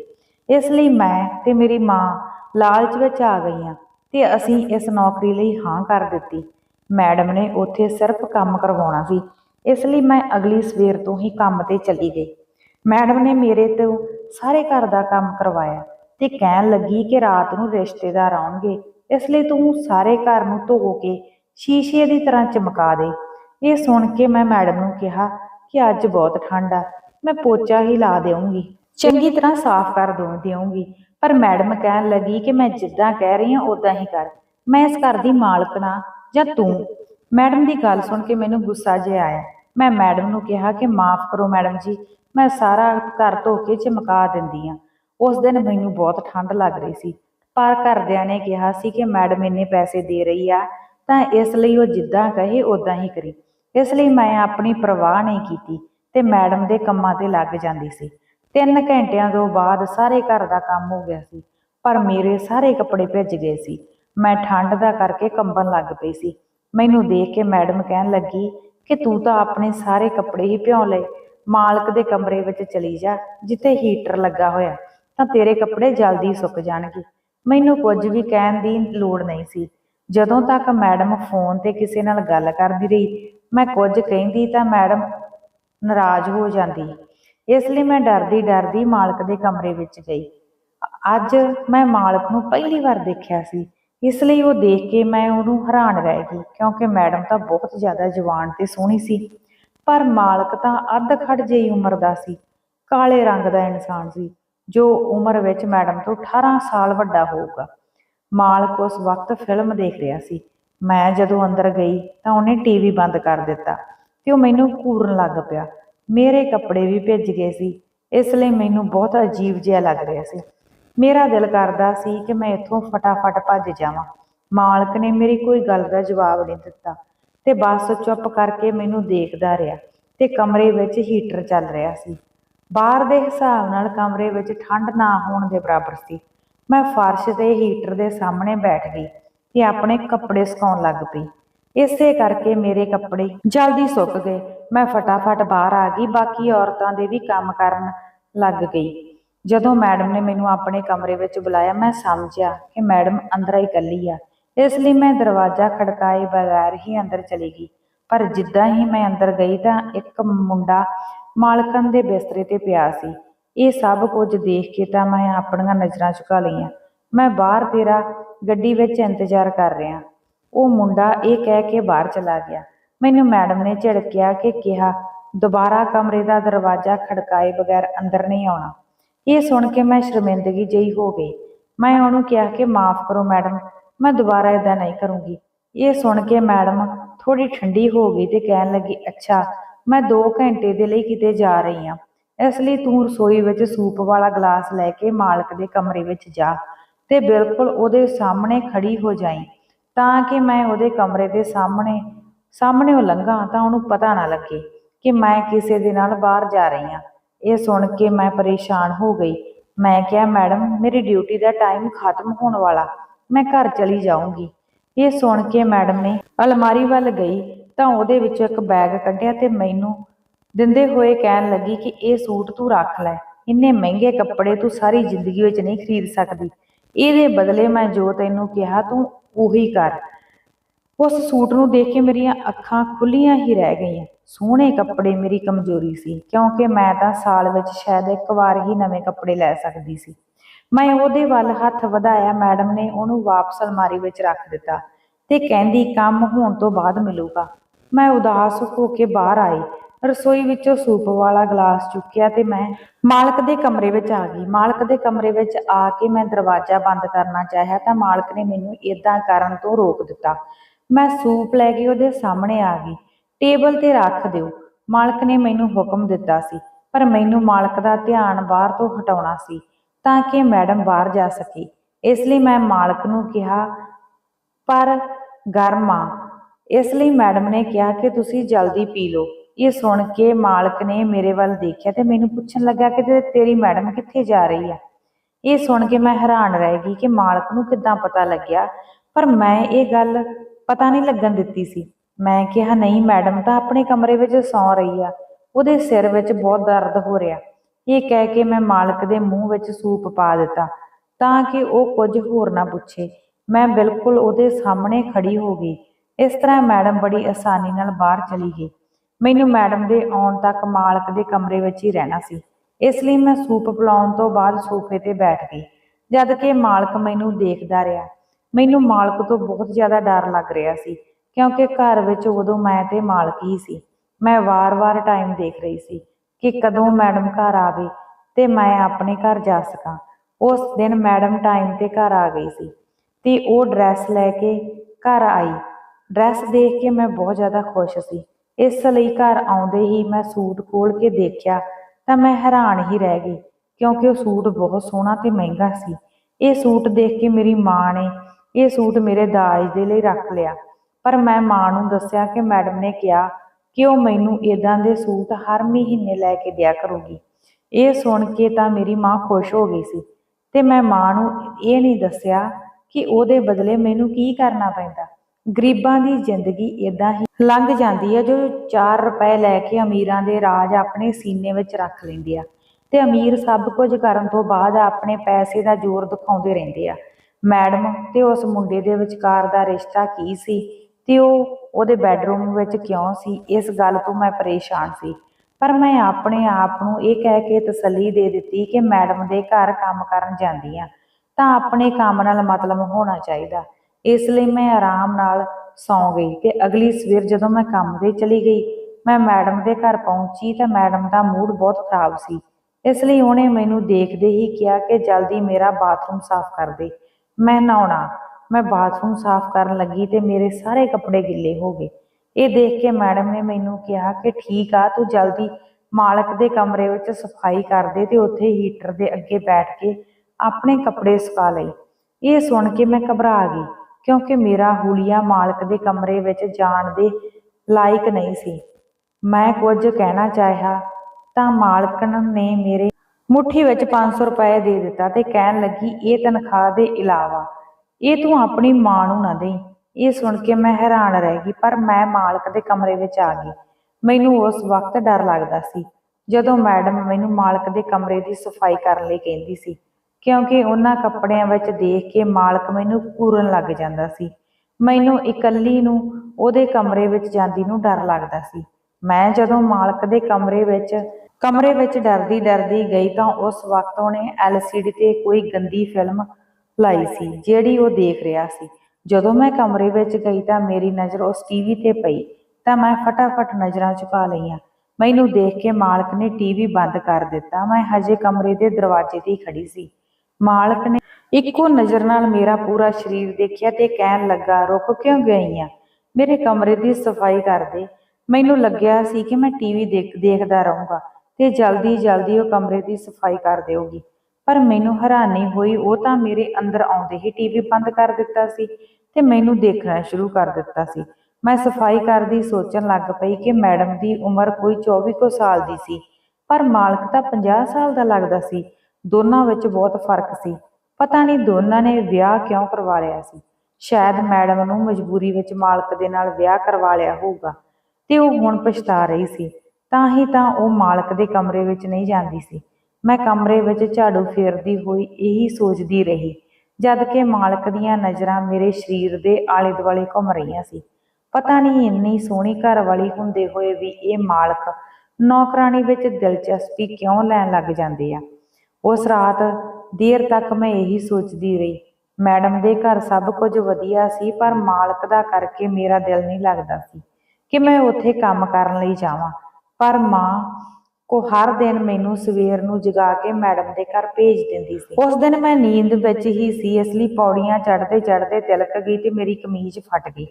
ਇਸ ਲਈ ਮੈਂ ਤੇ ਮੇਰੀ ਮਾਂ ਲਾਲਚ ਵਿੱਚ ਆ ਗਈਆਂ ਤੇ ਅਸੀਂ ਇਸ ਨੌਕਰੀ ਲਈ ਹਾਂ ਕਰ ਦਿੱਤੀ। ਮੈਡਮ ਨੇ ਉੱਥੇ ਸਿਰਫ ਕੰਮ ਕਰਵਾਉਣਾ ਸੀ, ਇਸ ਲਈ ਮੈਂ ਅਗਲੀ ਸਵੇਰ ਤੋਂ ਹੀ ਕੰਮ ਤੇ ਚਲੀ ਗਈ। ਮੈਡਮ ਨੇ ਮੇਰੇ ਤੋਂ ਸਾਰੇ ਘਰ ਦਾ ਕੰਮ ਕਰਵਾਇਆ ਤੇ ਕਹਿਣ ਲੱਗੀ ਕਿ ਰਾਤ ਨੂੰ ਰਿਸ਼ਤੇਦਾਰ ਆਉਣਗੇ ਇਸ ਲਈ ਤੂੰ ਸਾਰੇ ਘਰ ਨੂੰ ਧੋ ਕੇ ਸ਼ੀਸ਼ੇ ਦੀ ਤਰ੍ਹਾਂ ਚਮਕਾ ਦੇ। ਇਹ ਸੁਣ ਕੇ ਮੈਂ ਮੈਡਮ ਨੂੰ ਕਿਹਾ ਕਿ ਅੱਜ ਬਹੁਤ ਠੰਡ ਆ, ਮੈਂ ਪੋਚਾ ਹੀ ਲਾ ਦੇਵਾਂਗੀ ਚੰਗੀ ਤਰ੍ਹਾਂ ਸਾਫ਼ ਕਰ ਦੋ ਦੇਵਾਂਗੀ ਪਰ ਮੈਡਮ ਕਹਿਣ ਲੱਗੀ ਕਿ ਮੈਂ ਜਿੱਦਾਂ ਕਹਿ ਰਹੀ ਹਾਂ ਉਦਾਂ ਹੀ ਕਰ। ਮੈਂ ਇਸ ਘਰ ਦੀ ਮਾਲਕਣਾ ਜਾਂ ਤੂੰ? ਮੈਡਮ ਦੀ ਗੱਲ ਸੁਣ ਕੇ ਮੈਨੂੰ ਗੁੱਸਾ ਜਿਹਾ ਆਇਆ। ਮੈਂ ਮੈਡਮ ਨੂੰ ਕਿਹਾ ਕਿ ਮਾਫ ਕਰੋ ਮੈਡਮ ਜੀ, ਮੈਂ ਸਾਰਾ ਘਰ ਧੋ ਕੇ ਚਮਕਾ ਦਿੰਦੀ ਆ ਉਸ ਦਿਨ ਮੈਨੂੰ ਬਹੁਤ ਠੰਡ ਲੱਗ ਰਹੀ ਸੀ। ਪਰ ਘਰਦਿਆਂ ਨੇ ਕਿਹਾ ਸੀ ਕਿ ਮੈਡਮ ਇੰਨੇ ਪੈਸੇ ਦੇ ਰਹੀ ਆ, ਤਾਂ ਇਸ ਲਈ ਉਹ ਜਿੱਦਾਂ ਕਹੇ ਉਦਾਂ ਹੀ ਕਰੀ। ਇਸ ਲਈ ਮੈਂ ਆਪਣੀ ਪਰਵਾਹ ਨਹੀਂ ਕੀਤੀ ਤੇ ਮੈਡਮ ਦੇ ਕੰਮਾਂ ਤੇ ਲੱਗ ਜਾਂਦੀ ਸੀ। ਤਿੰਨ ਘੰਟਿਆਂ ਤੋਂ ਬਾਅਦ ਸਾਰੇ ਘਰ ਦਾ ਕੰਮ ਹੋ ਗਿਆ ਸੀ, ਪਰ ਮੇਰੇ ਸਾਰੇ ਕੱਪੜੇ ਭਿੱਜ ਗਏ ਸੀ। ਮੈਂ ਠੰਡ ਦਾ ਕਰਕੇ ਕੰਬਣ ਲੱਗ ਪਈ ਸੀ। ਮੈਨੂੰ ਦੇਖ ਕੇ ਮੈਡਮ ਕਹਿਣ ਲੱਗੀ ਕਿ ਤੂੰ ਤਾਂ ਆਪਣੇ ਸਾਰੇ ਕੱਪੜੇ ਹੀ ਭਿਉਂ ਲਏ, ਮਾਲਕ ਦੇ ਕਮਰੇ ਵਿੱਚ ਚਲੀ ਜਾ, ਜਿੱਥੇ ਹੀਟਰ ਲੱਗਾ ਹੋਇਆ, ਤਾਂ ਤੇਰੇ ਕੱਪੜੇ ਜਲਦੀ ਸੁੱਕ ਜਾਣਗੇ। ਮੈਨੂੰ ਕੁਝ ਵੀ ਕਹਿਣ ਦੀ ਲੋੜ ਨਹੀਂ ਸੀ। ਜਦੋਂ ਤੱਕ ਮੈਡਮ ਫੋਨ ਤੇ ਕਿਸੇ ਨਾਲ ਗੱਲ ਕਰਦੀ ਰਹੀ, ਮੈਂ ਕੁਝ ਕਹਿੰਦੀ ਤਾਂ ਮੈਡਮ ਨਾਰਾਜ਼ ਹੋ ਜਾਂਦੀ। ਇਸ ਲਈ ਮੈਂ ਡਰਦੀ ਡਰਦੀ ਮਾਲਕ ਦੇ ਕਮਰੇ ਵਿੱਚ ਗਈ। ਅੱਜ ਮੈਂ ਮਾਲਕ ਨੂੰ ਪਹਿਲੀ ਵਾਰ ਦੇਖਿਆ ਸੀ। ਇਸ ਲਈ ਉਹ ਦੇਖ ਕੇ ਮੈਂ ਉਹਨੂੰ ਹੈਰਾਨ ਰਹਿ ਗਈ, ਕਿਉਂਕਿ ਮੈਡਮ ਤਾਂ ਬਹੁਤ ਜ਼ਿਆਦਾ ਜਵਾਨ ਤੇ ਸੋਹਣੀ ਸੀ। ਪਰ ਮਾਲਕ ਤਾਂ ਅੱਧ ਖੜ ਜਿਹੀ ਉਮਰ ਦਾ ਸੀ, ਕਾਲੇ ਰੰਗ ਦਾ ਇਨਸਾਨ ਸੀ। ਜੋ ਉਮਰ ਵਿੱਚ ਮੈਡਮ ਤੋਂ 18 ਸਾਲ ਵੱਡਾ ਹੋਊਗਾ। ਮਾਲਕ ਉਸ ਵਕਤ ਫਿਲਮ ਦੇਖ ਰਿਹਾ ਸੀ। ਮੈਂ ਜਦੋਂ ਅੰਦਰ ਗਈ ਤਾਂ ਉਹਨੇ ਟੀਵੀ ਬੰਦ ਕਰ ਦਿੱਤਾ ਤੇ ਉਹ ਮੈਨੂੰ ਘੂਰਨ ਲੱਗ ਪਿਆ। ਮੇਰੇ ਕੱਪੜੇ ਵੀ ਭਿੱਜ ਗਏ ਸੀ। ਇਸ ਲਈ ਮੈਨੂੰ ਬਹੁਤ ਅਜੀਬ ਜਿਹਾ ਲੱਗ ਰਿਹਾ ਸੀ। ਮੇਰਾ ਦਿਲ ਕਰਦਾ ਸੀ ਕਿ ਮੈਂ ਇੱਥੋਂ ਫਟਾਫਟ ਭੱਜ ਜਾਵਾਂ। ਮਾਲਕ ਨੇ ਮੇਰੀ ਕੋਈ ਗੱਲ ਦਾ ਜਵਾਬ ਨਹੀਂ ਦਿੱਤਾ ਤੇ ਬਸ ਚੁੱਪ ਕਰਕੇ ਮੈਨੂੰ ਦੇਖਦਾ ਰਿਹਾ ਤੇ ਕਮਰੇ ਵਿੱਚ ਹੀਟਰ ਚੱਲ ਰਿਹਾ ਸੀ। ਬਾਹਰ ਦੇ ਹਿਸਾਬ ਨਾਲ ਕਮਰੇ ਵਿੱਚ ਠੰਡ ਨਾ ਹੋਣ ਦੇ ਬਰਾਬਰ ਸੀ। ਮੈਂ ਫਰਸ਼ ਤੇ ਹੀਟਰ ਦੇ ਸਾਹਮਣੇ ਬੈਠ ਗਈ ਤੇ ਆਪਣੇ ਕੱਪੜੇ ਸੁਕਾਉਣ ਲੱਗ ਪਈ। ਇਸੇ ਕਰਕੇ ਮੇਰੇ ਕੱਪੜੇ ਜਲਦੀ ਸੁੱਕ ਗਏ। ਮੈਂ ਫਟਾਫਟ ਬਾਹਰ ਆ ਗਈ। ਬਾਕੀ ਔਰਤਾਂ ਦੇ ਵੀ ਕੰਮ ਕਰਨ ਲੱਗ ਗਈ। ਜਦੋਂ ਮੈਡਮ ਨੇ ਮੈਨੂੰ ਆਪਣੇ ਕਮਰੇ ਵਿੱਚ ਬੁਲਾਇਆ, ਮੈਂ ਸਮਝਿਆ ਕਿ ਮੈਡਮ ਅੰਦਰ ਹੀ ਇਕੱਲੀ ਆ। ਇਸ ਲਈ ਮੈਂ ਦਰਵਾਜ਼ਾ ਖੜਕਾਏ ਬਗੈਰ ਹੀ ਅੰਦਰ ਚਲੀ ਗਈ। ਪਰ ਜਿੱਦਾਂ ਹੀ ਮੈਂ ਅੰਦਰ ਗਈ ਤਾਂ ਇੱਕ ਮੁੰਡਾ ਮਾਲਕਨ ਦੇ ਬਿਸਤਰੇ ਤੇ ਪਿਆ ਸੀ। ਇਹ ਸਭ ਕੁਝ ਦੇਖ ਕੇ ਤਾਂ ਮੈਂ ਆਪਣੀਆਂ ਨਜ਼ਰਾਂ ਝੁਕਾ ਲਈਆਂ। ਮੈਂ ਬਾਹਰ ਤੇਰਾ ਗੱਡੀ ਵਿੱਚ ਇੰਤਜ਼ਾਰ ਕਰ ਰਿਹਾ। ਉਹ ਮੁੰਡਾ ਇਹ ਕਹਿ ਕੇ ਬਾਹਰ ਚਲਾ ਗਿਆ। ਮੈਨੂੰ ਮੈਡਮ ਨੇ ਝਿੜਕਿਆ ਕਿ ਕਿਹਾ, ਦੁਬਾਰਾ ਕਮਰੇ ਦਾ ਦਰਵਾਜ਼ਾ ਖੜਕਾਏ ਬਗੈਰ ਅੰਦਰ ਨਹੀਂ ਆਉਣਾ। ਇਹ ਸੁਣ ਕੇ ਮੈਂ ਸ਼ਰਮਿੰਦਗੀ ਜਿਹੀ ਹੋ ਗਈ। ਮੈਂ ਉਹਨੂੰ ਕਿਹਾ ਕਿ ਮਾਫ ਕਰੋ ਮੈਡਮ, ਮੈਂ ਦੁਬਾਰਾ ਇਦਾਂ ਨਹੀਂ ਕਰੂੰਗੀ। ਇਹ ਸੁਣ ਕੇ ਮੈਡਮ ਥੋੜੀ ਠੰਡੀ ਹੋ ਗਈ ਤੇ ਕਹਿਣ ਲੱਗੀ, ਅੱਛਾ ਮੈਂ 2 ਘੰਟੇ ਦੇ ਲਈ ਕਿਤੇ ਜਾ ਰਹੀ ਹਾਂ। ਇਸ ਲਈ ਤੂੰ ਰਸੋਈ ਵਿੱਚ ਸੂਪ ਵਾਲਾ ਗਲਾਸ ਲੈ ਕੇ ਮਾਲਕ ਦੇ ਕਮਰੇ ਵਿੱਚ ਜਾ ਤੇ ਬਿਲਕੁਲ ਉਹਦੇ ਸਾਹਮਣੇ ਖੜੀ ਹੋ ਜਾਈ। ਤਾਂ ਕਿ ਮੈਂ ਉਹਦੇ ਕਮਰੇ ਦੇ ਸਾਹਮਣੇ ਸਾਹਮਣੇ ਉਹ ਲੰਘਾਂ ਤਾਂ ਉਹਨੂੰ ਪਤਾ ਨਾ ਲੱਗੇ ਕਿ ਮੈਂ ਕਿਸੇ ਦੇ ਨਾਲ ਬਾਹਰ ਜਾ ਰਹੀ ਹਾਂ। ਇਹ ਸੁਣ ਕੇ ਮੈਂ ਪਰੇਸ਼ਾਨ ਹੋ ਗਈ। ਮੈਂ ਕਿਹਾ, ਮੈਡਮ, ਮੇਰੀ ਡਿਊਟੀ ਦਾ ਟਾਈਮ ਖਤਮ ਹੋਣ ਵਾਲਾ। ਮੈਂ ਘਰ ਚਲੀ ਜਾਊਂਗੀ। ਇਹ ਸੁਣ ਕੇ ਮੈਡਮ ਨੇ ਅਲਮਾਰੀ ਵੱਲ ਗਈ। ਤਾਂ ਉਹਦੇ ਵਿੱਚੋਂ ਇੱਕ ਬੈਗ ਕੱਢਿਆ ਤੇ ਮੈਨੂੰ ਦਿੰਦੇ ਹੋਏ ਕਹਿਣ ਲੱਗੀ ਕਿ ਇਹ ਸੂਟ ਤੂੰ ਰੱਖ ਲੈ। ਇੰਨੇ ਮਹਿੰਗੇ ਕੱਪੜੇ ਤੂੰ ਸਾਰੀ ਜ਼ਿੰਦਗੀ ਵਿੱਚ ਨਹੀਂ ਖਰੀਦ ਸਕਦੀ। ਇਹਦੇ ਬਦਲੇ ਮੈਂ ਜੋ ਤੈਨੂੰ ਕਿਹਾ ਤੂੰ ਉਹੀ ਕਰ। ਉਸ ਸੂਟ ਨੂੰ ਦੇਖ ਕੇ ਮੇਰੀਆਂ ਅੱਖਾਂ ਖੁੱਲੀਆਂ ਹੀ ਰਹਿ ਗਈਆਂ। ਸੋਹਣੇ ਕੱਪੜੇ ਮੇਰੀ ਕਮਜ਼ੋਰੀ ਸੀ, ਕਿਉਂਕਿ ਮੈਂ ਤਾਂ ਸਾਲ ਵਿੱਚ ਸ਼ਾਇਦ ਇੱਕ ਵਾਰ ਹੀ ਨਵੇਂ ਕੱਪੜੇ ਲੈ ਸਕਦੀ ਸੀ। ਮੈਂ ਉਹਦੇ ਵੱਲ ਹੱਥ ਵਧਾਇਆ, ਮੈਡਮ ਨੇ ਉਹਨੂੰ ਵਾਪਸ ਅਲਮਾਰੀ ਵਿੱਚ ਰੱਖ ਦਿੱਤਾ ਤੇ ਕਹਿੰਦੀ, ਕੰਮ ਹੋਣ ਤੋਂ ਬਾਅਦ ਮਿਲੂਗਾ। ਮੈਂ ਉਦਾਸ ਹੋ ਕੇ ਬਾਹਰ ਆਈ। ਰਸੋਈ ਵਿੱਚੋਂ ਸੂਪ ਵਾਲਾ ਗਲਾਸ ਚੁੱਕਿਆ ਤੇ ਮੈਂ ਮਾਲਕ ਦੇ ਕਮਰੇ ਵਿੱਚ ਆ ਗਈ। ਮਾਲਕ ਦੇ ਕਮਰੇ ਵਿੱਚ ਆ ਕੇ ਮੈਂ ਦਰਵਾਜ਼ਾ ਬੰਦ ਕਰਨਾ ਚਾਹਿਆ ਤਾਂ ਮਾਲਕ ਨੇ ਮੈਨੂੰ ਇਦਾਂ ਕਰਨ ਤੋਂ ਰੋਕ ਦਿੱਤਾ। ਮੈਂ ਸੂਪ ਲੈ ਕੇ ਉਹਦੇ ਸਾਹਮਣੇ ਆ ਗਈ। ਟੇਬਲ ਤੇ ਰੱਖ ਦਿਓ। ਮਾਲਕ ਨੇ ਮੈਨੂੰ ਹੁਕਮ ਦਿੱਤਾ ਸੀ, ਪਰ ਮੈਨੂੰ ਮਾਲਕ ਦਾ ਧਿਆਨ ਬਾਹਰ ਤੋਂ ਹਟਾਉਣਾ ਸੀ ਤਾਂ ਕਿ ਮੈਡਮ ਬਾਹਰ ਜਾ ਸਕੇ। ਇਸ ਲਈ ਮੈਂ ਮਾਲਕ ਨੂੰ ਕਿਹਾ, ਪਰ ਗਰਮ ਆ। ਇਸ ਲਈ ਮੈਡਮ ਨੇ ਕਿਹਾ ਕਿ ਤੁਸੀਂ ਜਲਦੀ ਪੀ ਲਓ। ਇਹ ਸੁਣ ਕੇ ਮਾਲਕ ਨੇ ਮੇਰੇ ਵੱਲ ਦੇਖਿਆ ਤੇ ਮੈਨੂੰ ਪੁੱਛਣ ਲੱਗਾ ਕਿ ਤੇਰੀ ਮੈਡਮ ਕਿੱਥੇ ਜਾ ਰਹੀ ਆ? ਇਹ ਸੁਣ ਕੇ ਮੈਂ ਹੈਰਾਨ ਰਹਿ ਗਈ ਕਿ ਮਾਲਕ ਨੂੰ ਕਿੱਦਾਂ ਪਤਾ ਲੱਗਿਆ, ਪਰ ਮੈਂ ਇਹ ਗੱਲ ਪਤਾ ਨਹੀਂ ਲੱਗਣ ਦਿੱਤੀ ਸੀ। ਮੈਂ ਕਿਹਾ, ਨਹੀਂ, ਮੈਡਮ ਤਾਂ ਆਪਣੇ ਕਮਰੇ ਵਿੱਚ ਸੌਂ ਰਹੀ ਆ। ਉਹਦੇ ਸਿਰ ਵਿੱਚ ਬਹੁਤ ਦਰਦ ਹੋ ਰਿਹਾ। ਇਹ ਕਹਿ ਕੇ ਮੈਂ ਮਾਲਕ ਦੇ ਮੂੰਹ ਵਿੱਚ ਸੂਪ ਪਾ ਦਿੱਤਾ ਤਾਂ ਕਿ ਉਹ ਕੁਝ ਹੋਰ ਨਾ ਪੁੱਛੇ। ਮੈਂ ਬਿਲਕੁਲ ਉਹਦੇ ਸਾਹਮਣੇ ਖੜੀ ਹੋ ਗਈ। ਇਸ ਤਰ੍ਹਾਂ ਮੈਡਮ ਬੜੀ ਆਸਾਨੀ ਨਾਲ ਬਾਹਰ ਚਲੀ ਗਈ। ਮੈਨੂੰ ਮੈਡਮ ਦੇ ਆਉਣ ਤੱਕ ਮਾਲਕ ਦੇ ਕਮਰੇ ਵਿੱਚ ਹੀ ਰਹਿਣਾ ਸੀ। ਇਸ ਲਈ ਮੈਂ ਸੂਪ ਪਿਲਾਉਣ ਤੋਂ ਬਾਅਦ ਸੋਫੇ ਤੇ ਬੈਠ ਗਈ। ਜਦ ਕਿ ਮਾਲਕ ਮੈਨੂੰ ਦੇਖਦਾ ਰਿਹਾ। ਮੈਨੂੰ ਮਾਲਕ ਤੋਂ ਬਹੁਤ ਜ਼ਿਆਦਾ ਡਰ ਲੱਗ ਰਿਹਾ ਸੀ, ਕਿਉਂਕਿ ਘਰ ਵਿੱਚ ਉਦੋਂ ਮੈਂ ਤੇ ਮਾਲਕ ਹੀ ਸੀ। ਮੈਂ ਵਾਰ-ਵਾਰ ਟਾਈਮ ਦੇਖ ਰਹੀ ਸੀ ਕਿ ਕਦੋਂ ਮੈਡਮ ਘਰ ਆਵੇ ਤੇ ਮੈਂ ਆਪਣੇ ਘਰ ਜਾ ਸਕਾਂ। ਉਸ ਦਿਨ ਮੈਡਮ ਟਾਈਮ ਤੇ ਘਰ ਆ ਗਈ ਸੀ ਤੇ ਉਹ ਡਰੈਸ ਲੈ ਕੇ ਘਰ ਆਈ। ਡਰੈਸ ਦੇਖ ਕੇ ਮੈਂ ਬਹੁਤ ਜ਼ਿਆਦਾ ਖੁਸ਼ ਸੀ। ਇਸ ਲਈ ਘਰ ਆਉਂਦੇ ਹੀ ਮੈਂ ਸੂਟ ਖੋਲ ਕੇ ਦੇਖਿਆ ਤਾਂ ਮੈਂ ਹੈਰਾਨ ਹੀ ਰਹਿ ਗਈ ਕਿਉਂਕਿ ਉਹ ਸੂਟ ਬਹੁਤ ਸੋਹਣਾ ਤੇ ਮਹਿੰਗਾ ਸੀ। ਇਹ ਸੂਟ ਦੇਖ ਕੇ ਮੇਰੀ ਮਾਂ ਨੇ ਇਹ ਸੂਟ ਮੇਰੇ ਦਾਜ ਦੇ ਲਈ ਰੱਖ ਲਿਆ। ਪਰ ਮੈਂ ਮਾਂ ਨੂੰ ਦੱਸਿਆ ਕਿ ਮੈਡਮ ਨੇ ਕਿਹਾ ਕਿ ਉਹ ਮੈਨੂੰ ਇਦਾਂ ਦੇ ਸੂਟ ਹਰ ਮਹੀਨੇ ਲੈ ਕੇ ਦਿਆ ਕਰੂਗੀ। ਇਹ ਸੁਣ ਕੇ ਤਾਂ ਮੇਰੀ ਮਾਂ ਖੁਸ਼ ਹੋ ਗਈ ਸੀ ਤੇ ਮੈਂ ਮਾਂ ਨੂੰ ਇਹ ਨਹੀਂ ਦੱਸਿਆ ਕਿ ਉਹਦੇ ਬਦਲੇ ਮੈਨੂੰ ਕੀ ਕਰਨਾ ਪੈਂਦਾ। ਗਰੀਬਾਂ ਦੀ ਜ਼ਿੰਦਗੀ ਇਦਾਂ ਹੀ ਲੰਘ ਜਾਂਦੀ ਹੈ ਜੋ 4 ਰੁਪਏ ਲੈ ਕੇ ਅਮੀਰਾਂ ਦੇ ਰਾਜ ਆਪਣੇ ਸੀਨੇ ਵਿੱਚ ਰੱਖ ਲੈਂਦੇ ਆ। ਤੇ ਅਮੀਰ ਸਭ ਕੁਝ ਕਰਨ ਤੋਂ ਬਾਅਦ ਆਪਣੇ ਪੈਸੇ ਦਾ ਜ਼ੋਰ ਦਿਖਾਉਂਦੇ ਰਹਿੰਦੇ ਆ। ਮੈਡਮ, ਤੇ ਉਸ ਮੁੰਡੇ ਦੇ ਵਿਚਕਾਰ ਦਾ ਰਿਸ਼ਤਾ ਕੀ ਸੀ? ਤੇ ਉਹ ਉਹਦੇ ਬੈੱਡਰੂਮ ਵਿੱਚ ਕਿਉਂ ਸੀ? ਇਸ ਗੱਲ ਤੋਂ ਮੈਂ ਪਰੇਸ਼ਾਨ ਸੀ। ਪਰ ਮੈਂ ਆਪਣੇ ਆਪ ਨੂੰ ਇਹ ਕਹਿ ਕੇ ਤਸੱਲੀ ਦੇ ਦਿੱਤੀ ਕਿ ਮੈਡਮ ਦੇ ਘਰ ਕੰਮ ਕਰਨ ਜਾਂਦੀ ਆ, ਤਾਂ ਆਪਣੇ ਕੰਮ ਨਾਲ ਮਤਲਬ ਹੋਣਾ ਚਾਹੀਦਾ। ਇਸ ਲਈ ਮੈਂ ਆਰਾਮ ਨਾਲ ਸੌਂ ਗਈ ਤੇ ਅਗਲੀ ਸਵੇਰ ਜਦੋਂ ਮੈਂ ਕੰਮ ਤੇ ਚਲੀ ਗਈ, ਮੈਂ ਮੈਡਮ ਦੇ ਘਰ ਪਹੁੰਚੀ ਤਾਂ ਮੈਡਮ ਦਾ ਮੂਡ ਬਹੁਤ ਖਰਾਬ ਸੀ। ਇਸ ਲਈ ਉਹਨੇ ਮੈਨੂੰ ਦੇਖਦੇ ਹੀ ਕਿਹਾ ਕਿ ਜਲਦੀ ਮੇਰਾ ਬਾਥਰੂਮ ਸਾਫ਼ ਕਰ ਦੇ। ਮੈਂ ਨਹਾਉਣਾ, ਮੈਂ ਬਾਥਰੂਮ ਸਾਫ਼ ਕਰਨ ਲੱਗੀ ਤੇ ਮੇਰੇ ਸਾਰੇ ਕੱਪੜੇ ਗਿੱਲੇ ਹੋ ਗਏ। ਇਹ ਦੇਖ ਕੇ ਮੈਡਮ ਨੇ ਮੈਨੂੰ ਕਿਹਾ ਕਿ ਠੀਕ ਆ, ਤੂੰ ਜਲਦੀ ਮਾਲਕ ਦੇ ਕਮਰੇ ਵਿੱਚ ਸਫ਼ਾਈ ਕਰ ਦੇ ਤੇ ਉੱਥੇ ਹੀਟਰ ਦੇ ਅੱਗੇ ਬੈਠ ਕੇ ਆਪਣੇ ਕੱਪੜੇ ਸੁਕਾ ਲਈ। ਇਹ ਸੁਣ ਕੇ ਮੈਂ ਘਬਰਾ ਗਈ। ਕਿਉਂਕਿ ਮੇਰਾ ਹੁਲੀਆ ਮਾਲਕ ਦੇ ਕਮਰੇ ਵਿੱਚ ਜਾਣ ਦੇ ਲਾਇਕ ਨਹੀਂ ਸੀ। ਮੈਂ ਕੁਝ ਕਹਿਣਾ ਚਾਹਿਆ ਤਾਂ ਮਾਲਕਣ ਨੇ ਮੇਰੇ ਮੁੱਠੀ ਵਿੱਚ 500 ਰੁਪਏ ਦੇ ਦਿੱਤਾ ਤੇ ਕਹਿਣ ਲੱਗੀ, ਇਹ ਤਨਖਾਹ ਦੇ ਇਲਾਵਾ ਇਹ ਤੂੰ ਆਪਣੀ ਮਾਂ ਨੂੰ ਨਾ ਦੇਈ। ਇਹ ਸੁਣ ਕੇ ਮੈਂ ਹੈਰਾਨ ਰਹਿ ਗਈ, ਪਰ ਮੈਂ ਮਾਲਕ ਦੇ ਕਮਰੇ ਵਿੱਚ ਆ ਗਈ। ਮੈਨੂੰ ਉਸ ਵਕਤ ਡਰ ਲੱਗਦਾ ਸੀ ਜਦੋਂ ਮੈਡਮ ਮੈਨੂੰ ਮਾਲਕ ਦੇ ਕਮਰੇ ਦੀ ਸਫ਼ਾਈ ਕਰਨ ਲਈ ਕਹਿੰਦੀ ਸੀ। ਕਿਉਂਕਿ ਉਹਨਾਂ ਕੱਪੜਿਆਂ ਵਿੱਚ ਦੇਖ ਕੇ ਮਾਲਕ ਮੈਨੂੰ ਘੂਰਨ ਲੱਗ ਜਾਂਦਾ ਸੀ। ਮੈਨੂੰ ਇਕੱਲੀ ਨੂੰ, ਉਹਦੇ ਕਮਰੇ ਵਿੱਚ ਜਾਂਦੀ ਨੂੰ ਡਰ ਲੱਗਦਾ ਸੀ। ਮੈਂ ਜਦੋਂ ਮਾਲਕ ਦੇ ਕਮਰੇ ਵਿੱਚ ਕਮਰੇ ਵਿੱਚ ਡਰਦੀ ਡਰਦੀ ਗਈ ਤਾਂ ਉਸ ਵਕਤ ਉਹਨੇ LCD ਤੇ ਕੋਈ ਗੰਦੀ ਫਿਲਮ ਲਾਈ ਸੀ, ਜਿਹੜੀ ਉਹ ਦੇਖ ਰਿਹਾ ਸੀ। ਜਦੋਂ ਮੈਂ ਕਮਰੇ ਵਿੱਚ ਗਈ ਤਾਂ ਮੇਰੀ ਨਜ਼ਰ ਉਸ ਟੀਵੀ ਤੇ ਪਈ, ਤਾਂ ਮੈਂ ਫਟਾਫਟ ਨਜ਼ਰਾਂ ਝੁਕਾ ਲਈਆਂ। ਮੈਨੂੰ ਦੇਖ ਕੇ ਮਾਲਕ ਨੇ ਟੀਵੀ ਬੰਦ ਕਰ ਦਿੱਤਾ। ਮੈਂ ਹਜੇ ਕਮਰੇ ਦੇ ਦਰਵਾਜ਼ੇ ਤੇ ਖੜੀ ਸੀ। ਮਾਲਕ ਨੇ ਇੱਕੋ ਨਜ਼ਰ ਨਾਲ ਮੇਰਾ ਪੂਰਾ ਸਰੀਰ ਦੇਖਿਆ ਤੇ ਕਹਿਣ ਲੱਗਾ, ਰੁਕ ਕਿਉਂ ਗਈ ਆ? ਮੇਰੇ ਕਮਰੇ ਦੀ ਸਫ਼ਾਈ ਕਰ ਦੇ। ਮੈਨੂੰ ਲੱਗਿਆ ਸੀ ਕਿ ਮੈਂ ਟੀਵੀ ਦੇਖ, ਦੇਖਦਾ ਰਹੂੰਗਾ ਤੇ ਜਲਦੀ ਜਲਦੀ ਉਹ ਕਮਰੇ ਦੀ ਸਫ਼ਾਈ ਕਰ ਦੇਊਗੀ। ਪਰ ਮੈਨੂੰ ਹੈਰਾਨੀ ਹੋਈ, ਉਹ ਤਾਂ ਮੇਰੇ ਅੰਦਰ ਆਉਂਦੇ ਹੀ ਟੀਵੀ ਬੰਦ ਕਰ ਦਿੱਤਾ ਸੀ ਤੇ ਮੈਨੂੰ ਦੇਖਣਾ ਸ਼ੁਰੂ ਕਰ ਦਿੱਤਾ ਸੀ। ਮੈਂ ਸਫ਼ਾਈ ਕਰਦੀ ਸੋਚਣ ਲੱਗ ਪਈ ਕਿ ਮੈਡਮ ਦੀ ਉਮਰ ਕੋਈ 24 ਕੁ ਸਾਲ ਦੀ ਸੀ, ਪਰ ਮਾਲਕ ਤਾਂ 50 ਸਾਲ ਦਾ ਲੱਗਦਾ ਸੀ। ਦੋਨਾਂ ਵਿੱਚ ਬਹੁਤ ਫ਼ਰਕ ਸੀ। ਪਤਾ ਨਹੀਂ ਦੋਨਾਂ ਨੇ ਵਿਆਹ ਕਿਉਂ ਕਰਵਾ ਲਿਆ ਸੀ। ਸ਼ਾਇਦ ਮੈਡਮ ਨੂੰ ਮਜਬੂਰੀ ਵਿੱਚ ਮਾਲਕ ਦੇ ਨਾਲ ਵਿਆਹ ਕਰਵਾ ਲਿਆ ਹੋਊਗਾ ਤੇ ਉਹ ਹੁਣ ਪਛਤਾ ਰਹੀ ਸੀ। ਤਾਂ ਹੀ ਤਾਂ ਉਹ ਮਾਲਕ ਦੇ ਕਮਰੇ ਵਿੱਚ ਨਹੀਂ ਜਾਂਦੀ ਸੀ। ਮੈਂ ਕਮਰੇ ਵਿੱਚ ਝਾੜੂ ਫੇਰਦੀ ਹੋਈ ਇਹੀ ਸੋਚਦੀ ਰਹੀ, ਜਦ ਕਿ ਮਾਲਕ ਦੀਆਂ ਨਜ਼ਰਾਂ ਮੇਰੇ ਸਰੀਰ ਦੇ ਆਲੇ ਦੁਆਲੇ ਘੁੰਮ ਰਹੀਆਂ ਸੀ। ਪਤਾ ਨਹੀਂ ਇੰਨੀ ਸੋਹਣੀ ਘਰ ਵਾਲੀ ਹੁੰਦੇ ਹੋਏ ਵੀ ਇਹ ਮਾਲਕ ਨੌਕਰਾਨੀ ਵਿੱਚ ਦਿਲਚਸਪੀ ਕਿਉਂ ਲੈਣ ਲੱਗ ਜਾਂਦੇ ਆ। ਉਸ ਰਾਤ ਦੇਰ ਤੱਕ ਮੈਂ ਇਹੀ ਸੋਚਦੀ ਰਹੀ। ਮੈਡਮ ਦੇ ਘਰ ਸਭ ਕੁਝ ਵਧੀਆ ਸੀ, ਪਰ ਮਾਲਕ ਦਾ ਕਰਕੇ ਮੇਰਾ ਦਿਲ ਨਹੀਂ ਲੱਗਦਾ ਸੀ ਕਿ ਮੈਂ ਉੱਥੇ ਕੰਮ ਕਰਨ ਲਈ ਜਾਵਾਂ। ਪਰ ਮਾਂ ਕੋ ਹਰ ਦਿਨ ਮੈਨੂੰ ਸਵੇਰ ਨੂੰ ਜਗਾ ਕੇ ਮੈਡਮ ਦੇ ਘਰ ਭੇਜ ਦਿੰਦੀ ਸੀ। ਉਸ ਦਿਨ ਮੈਂ ਨੀਂਦ ਵਿੱਚ ਹੀ ਸੀ, ਇਸ ਲਈ ਪੌੜੀਆਂ ਚੜ੍ਹਦੇ ਚੜ੍ਹਦੇ ਤਿਲਕ ਗਈ ਤੇ ਮੇਰੀ ਕਮੀਜ਼ ਫਟ ਗਈ।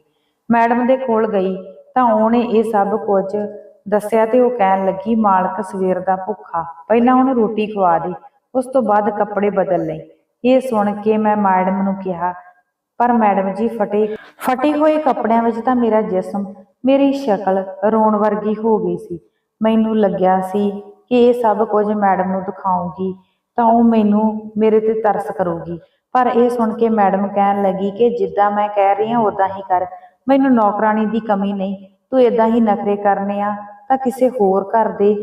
ਮੈਡਮ ਦੇ ਕੋਲ ਗਈ ਤਾਂ ਉਹਨੇ ਇਹ ਸਭ ਕੁਝ ਦੱਸਿਆ ਤੇ ਉਹ ਕਹਿਣ ਲੱਗੀ, ਮਾਲਕ ਸਵੇਰ ਦਾ ਭੁੱਖਾ। ਪਹਿਲਾਂ ਉਹਨੂੰ ਰੋਟੀ ਖਵਾ ਦੇ ਉਸ ਤੋਂ ਬਾਅਦ ਕੱਪੜੇ ਬਦਲ ਲਈ ਇਹ ਸੁਣ ਕੇ ਮੈਂ ਮੈਡਮ ਨੂੰ ਕਿਹਾ, ਪਰ ਮੈਡਮ ਜੀ, ਫਟੇ ਫਟੇ ਹੋਏ ਕੱਪੜਿਆਂ ਵਿੱਚ ਤਾਂ ਮੇਰਾ ਜਿਸਮ, ਮੇਰੀ ਸ਼ਕਲ ਰੋਣ ਵਰਗੀ ਹੋ ਗਈ ਸੀ। ਮੈਨੂੰ ਲੱਗਿਆ ਸੀ ਕਿ ਇਹ ਸਭ ਕੁਝ ਮੈਡਮ ਨੂੰ ਦਿਖਾਉਂਗੀ ਤਾਂ ਉਹ ਮੈਨੂੰ ਮੇਰੇ ਤੇ ਤਰਸ ਕਰੂਗੀ। ਪਰ ਇਹ ਸੁਣ ਕੇ ਮੈਡਮ ਕਹਿਣ ਲੱਗੀ ਕਿ ਜਿੱਦਾਂ ਮੈਂ ਕਹਿ ਰਹੀ ਹਾਂ ਉਦਾਂ ਹੀ ਕਰ। ਮੈਨੂੰ ਨੌਕਰਾਨੀ ਦੀ ਕਮੀ ਨਹੀਂ। ਤੂੰ ਇਦਾਂ ਹੀ ਨਖਰੇ ਕਰਨੇ ਆ, ਤਾਂ ਕਿਸੇ ਹੋਰ ਘਰ ਦੇ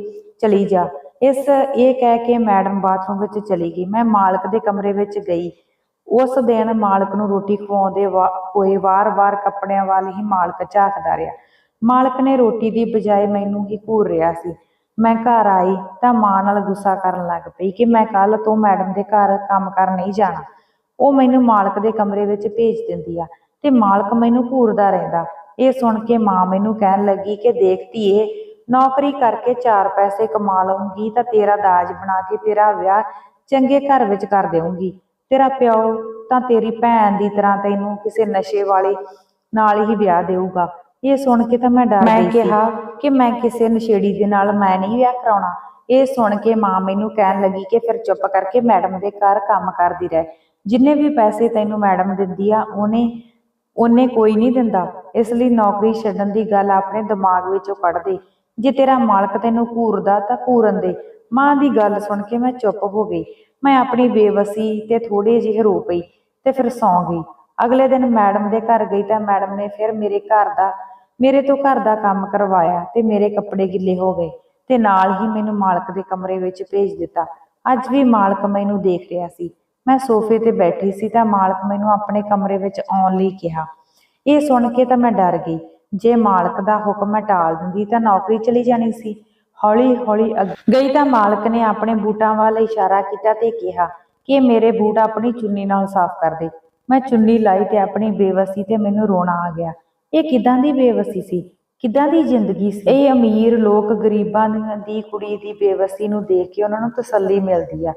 ਚਲੀ ਜਾ। ਇਸ ਇਹ ਕਹਿ ਕੇ ਮੈਡਮ ਬਾਥਰੂਮ ਵਿੱਚ ਚਲੀ ਗਈ। ਮੈਂ ਮਾਲਕ ਦੇ ਕਮਰੇ ਵਿੱਚ ਗਈ। ਉਸ ਦਿਨ ਮਾਲਕ ਨੂੰ ਰੋਟੀ ਖਵਾਉਂਦੇ ਹੋਏ ਵਾਰ-ਵਾਰ ਕੱਪੜਿਆਂ ਵੱਲ ਹੀ ਮਾਲਕ ਝਾਕਦਾ ਰਿਹਾ। ਮਾਲਕ ਨੇ ਰੋਟੀ ਦੀ ਬਜਾਏ ਮੈਨੂੰ ਹੀ ਘੂਰ ਰਿਹਾ ਸੀ। ਮੈਂ ਘਰ ਆਈ ਤਾਂ ਮਾਂ ਨਾਲ ਗੁੱਸਾ ਕਰਨ ਲੱਗ ਪਈ ਕਿ ਮੈਂ ਕੱਲ ਤੋਂ ਮੈਡਮ ਦੇ ਘਰ ਕੰਮ ਕਰਨ ਨਹੀਂ ਜਾਣਾ। ਉਹ ਮੈਨੂੰ ਮਾਲਕ ਦੇ ਕਮਰੇ ਵਿੱਚ ਭੇਜ ਦਿੰਦੀ ਆ ਤੇ ਮਾਲਕ ਮੈਨੂੰ ਘੂਰਦਾ ਰਹਿੰਦਾ। ਇਹ ਸੁਣ ਕੇ ਮਾਂ ਮੈਨੂੰ ਕਹਿਣ ਲੱਗੀ ਕਿ ਦੇਖ ਧੀਏ ਨੌਕਰੀ ਕਰਕੇ ਚਾਰ ਪੈਸੇ ਕਮਾ ਲਵਾਂਗੀ ਤਾਂ ਤੇਰਾ ਦਾਜ ਬਣਾ ਕੇ ਤੇਰਾ ਵਿਆਹ ਚੰਗੇ ਘਰ ਵਿੱਚ ਕਰ ਦੇਵਾਂਗੀ ਤੇਰਾ ਪਿਓ ਤਾਂ ਤੇਰੀ ਭੈਣ ਦੀ ਤਰ੍ਹਾਂ ਤੈਨੂੰ ਕਿਸੇ ਨਸ਼ੇ ਵਾਲੇ ਨਾਲ ਹੀ ਵਿਆਹ ਦੇਊਗਾ। ਇਹ ਸੁਣ ਕੇ ਤਾਂ ਮੈਂ ਡਰ ਗਈ ਮੈਂ ਕਿਹਾ ਕਿ ਮੈਂ ਕਿਸੇ ਨਸ਼ੇੜੀ ਦੇ ਨਾਲ ਮੈਂ ਨਹੀਂ ਵਿਆਹ ਕਰਾਉਣਾ। ਇਹ ਸੁਣ ਕੇ ਮਾਂ ਮੈਨੂੰ ਕਹਿਣ ਲੱਗੀ ਕਿ ਫਿਰ ਚੁੱਪ ਕਰਕੇ ਮੈਡਮ ਦੇ ਘਰ ਕੰਮ ਕਰਦੀ ਰਹਿ। ਜਿੰਨੇ ਵੀ ਪੈਸੇ ਤੈਨੂੰ ਮੈਡਮ ਦਿੰਦੀ ਆ ਉਹਨੇ ਉਹਨੇ ਕੋਈ ਨਹੀਂ ਦਿੰਦਾ। ਇਸ ਲਈ ਨੌਕਰੀ ਛੱਡਣ ਦੀ ਗੱਲ ਆਪਣੇ ਦਿਮਾਗ ਵਿੱਚੋਂ ਕੱਢ ਦੇ। ਜੇ ਤੇਰਾ ਮਾਲਕ ਤੈਨੂੰ ਘੂਰਦਾ ਤਾਂ ਘੂਰਨ ਦੇ। ਮਾਂ ਦੀ ਗੱਲ ਸੁਣ ਕੇ ਮੈਂ ਚੁੱਪ ਹੋ ਗਈ। ਮੈਂ ਆਪਣੀ ਬੇਵਸੀ ਤੇ ਥੋੜੇ ਜਿਹੇ ਰੋ ਪਈ ਤੇ ਫਿਰ ਸੌਂ ਗਈ। ਅਗਲੇ ਦਿਨ ਮੈਡਮ ਦੇ ਘਰ ਗਈ ਤਾਂ ਮੈਡਮ ਨੇ ਫਿਰ ਮੇਰੇ ਘਰ ਦਾ, ਮੇਰੇ ਤੋਂ ਘਰ ਦਾ ਕੰਮ ਕਰਵਾਇਆ ਤੇ ਮੇਰੇ ਕੱਪੜੇ ਗਿੱਲੇ ਹੋ ਗਏ ਤੇ ਨਾਲ ਹੀ ਮੈਨੂੰ ਮਾਲਕ ਦੇ ਕਮਰੇ ਵਿੱਚ ਭੇਜ ਦਿੱਤਾ। ਅੱਜ ਵੀ ਮਾਲਕ ਮੈਨੂੰ ਦੇਖ ਰਿਹਾ ਸੀ। ਮੈਂ ਸੋਫੇ ਤੇ ਬੈਠੀ ਸੀ ਤਾਂ ਮਾਲਕ ਮੈਨੂੰ ਆਪਣੇ ਕਮਰੇ ਵਿੱਚ ਆਉਣ ਲਈ ਕਿਹਾ। ਇਹ ਸੁਣ ਕੇ ਤਾਂ ਮੈਂ ਡਰ ਗਈ। ਜੇ ਮਾਲਕ ਦਾ ਹੁਕਮ ਮੈਂ ਟਾਲ ਦਿੰਦੀ ਤਾਂ ਨੌਕਰੀ ਚਲੀ ਜਾਣੀ ਸੀ। ਹੌਲੀ ਹੌਲੀ ਅੱਗ- ਗਈ ਤਾਂ ਮਾਲਕ ਨੇ ਆਪਣੇ ਬੂਟਾਂ ਵੱਲ ਇਸ਼ਾਰਾ ਕੀਤਾ ਤੇ ਕਿਹਾ ਕਿ ਮੇਰੇ ਬੂਟ ਆਪਣੀ ਚੁੰਨੀ ਨਾਲ ਸਾਫ਼ ਕਰ ਦੇ। ਮੈਂ ਚੁੰਨੀ ਲਾਈ ਤੇ ਆਪਣੀ ਬੇਵਸੀ ਤੇ ਮੈਨੂੰ ਰੋਣਾ ਆ ਗਿਆ। ਇਹ ਕਿਦਾਂ ਦੀ ਬੇਵਸੀ ਸੀ? ਕਿਦਾਂ ਦੀ ਜ਼ਿੰਦਗੀ ਸੀ? ਇਹ ਅਮੀਰ ਲੋਕ ਗਰੀਬਾਂ ਦੀ ਕੁੜੀ ਦੀ ਬੇਵਸੀ ਨੂੰ ਦੇਖ ਕੇ ਉਹਨਾਂ ਨੂੰ ਤਸੱਲੀ ਮਿਲਦੀ ਆ।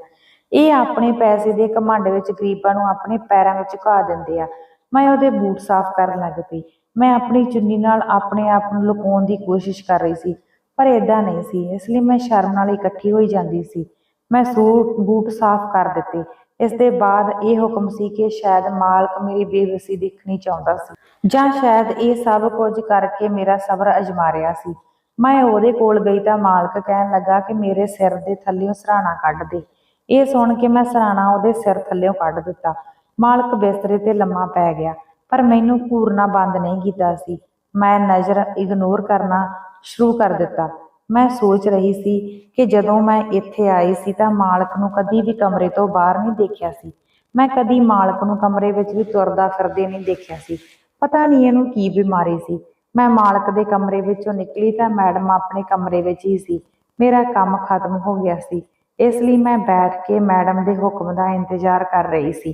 ਇਹ ਆਪਣੇ ਪੈਸੇ ਦੇ ਘਮੰਡ ਵਿੱਚ ਗਰੀਬਾਂ ਨੂੰ ਆਪਣੇ ਪੈਰਾਂ ਵਿੱਚ ਝੁਕਾ ਦਿੰਦੇ ਆ। ਮੈਂ ਉਹਦੇ ਬੂਟ ਸਾਫ਼ ਕਰਨ ਲੱਗ ਪਈ। ਮੈਂ ਆਪਣੀ ਚੁੰਨੀ ਨਾਲ ਆਪਣੇ ਆਪ ਨੂੰ ਲੁਕਾਉਣ ਦੀ ਕੋਸ਼ਿਸ਼ ਕਰ ਰਹੀ ਸੀ, ਪਰ ਇਦਾਂ ਨਹੀਂ ਸੀ, ਇਸ ਲਈ ਮੈਂ ਸ਼ਰਮ ਨਾਲ ਇਕੱਠੀ ਹੋਈ ਜਾਂਦੀ ਸੀ। ਮੈਂ ਸੂਟ, ਬੂਟ ਸਾਫ਼ ਕਰ ਦਿੱਤੇ। ਇਸ ਦੇ ਬਾਅਦ ਇਹ ਹੁਕਮ ਸੀ ਕਿ ਸ਼ਾਇਦ ਮਾਲਕ ਮੇਰੀ ਬੇਵਸੀ ਦੇਖਣੀ ਚਾਹੁੰਦਾ ਸੀ, ਜਾਂ ਸ਼ਾਇਦ ਇਹ ਸਭ ਕੁਝ ਕਰਕੇ ਮੇਰਾ ਸਬਰ ਅਜਮਾ ਰਿਹਾ ਸੀ। ਮੈਂ ਉਹਦੇ ਕੋਲ ਗਈ ਤਾਂ ਮਾਲਕ ਕਹਿਣ ਲੱਗਾ ਕਿ ਮੇਰੇ ਸਿਰ ਦੇ ਥੱਲੇੋਂ ਸਰਾਣਾ ਕੱਢ ਦੇ। ਇਹ ਸੁਣ ਕੇ ਮੈਂ ਸਰਾਣਾ ਉਹਦੇ ਸਿਰ ਥੱਲੇੋਂ ਕੱਢ ਦਿੱਤਾ। ਮਾਲਕ ਬਿਸਤਰੇ ਤੇ ਲੰਮਾ ਪੈ ਗਿਆ, ਪਰ ਮੈਨੂੰ ਘੂਰਨਾ ਬੰਦ ਨਹੀਂ ਕੀਤਾ ਸੀ। ਮੈਂ ਨਜ਼ਰ ਇਗਨੋਰ ਕਰਨਾ ਸ਼ੁਰੂ ਕਰ ਦਿੱਤਾ। ਮੈਂ ਸੋਚ ਰਹੀ ਸੀ ਕਿ ਜਦੋਂ ਮੈਂ ਇੱਥੇ ਆਈ ਸੀ ਤਾਂ ਮਾਲਕ ਨੂੰ ਕਦੀ ਵੀ ਕਮਰੇ ਤੋਂ ਬਾਹਰ ਨਹੀਂ ਦੇਖਿਆ ਸੀ। ਮੈਂ ਕਦੀ ਮਾਲਕ ਨੂੰ ਕਮਰੇ ਵਿੱਚ ਵੀ ਤੁਰਦਾ ਫਿਰਦੇ ਨਹੀਂ ਦੇਖਿਆ ਸੀ। ਪਤਾ ਨਹੀਂ ਇਹਨੂੰ ਕੀ ਬਿਮਾਰੀ ਸੀ। ਮੈਂ ਮਾਲਕ ਦੇ ਕਮਰੇ ਵਿੱਚੋਂ ਨਿਕਲੀ ਤਾਂ ਮੈਡਮ ਆਪਣੇ ਕਮਰੇ ਵਿੱਚ ਹੀ ਸੀ। ਮੇਰਾ ਕੰਮ ਖਤਮ ਹੋ ਗਿਆ ਸੀ। ਇਸ ਲਈ ਮੈਂ ਬੈਠ ਕੇ ਮੈਡਮ ਦੇ ਹੁਕਮ ਦਾ ਇੰਤਜ਼ਾਰ ਕਰ ਰਹੀ ਸੀ।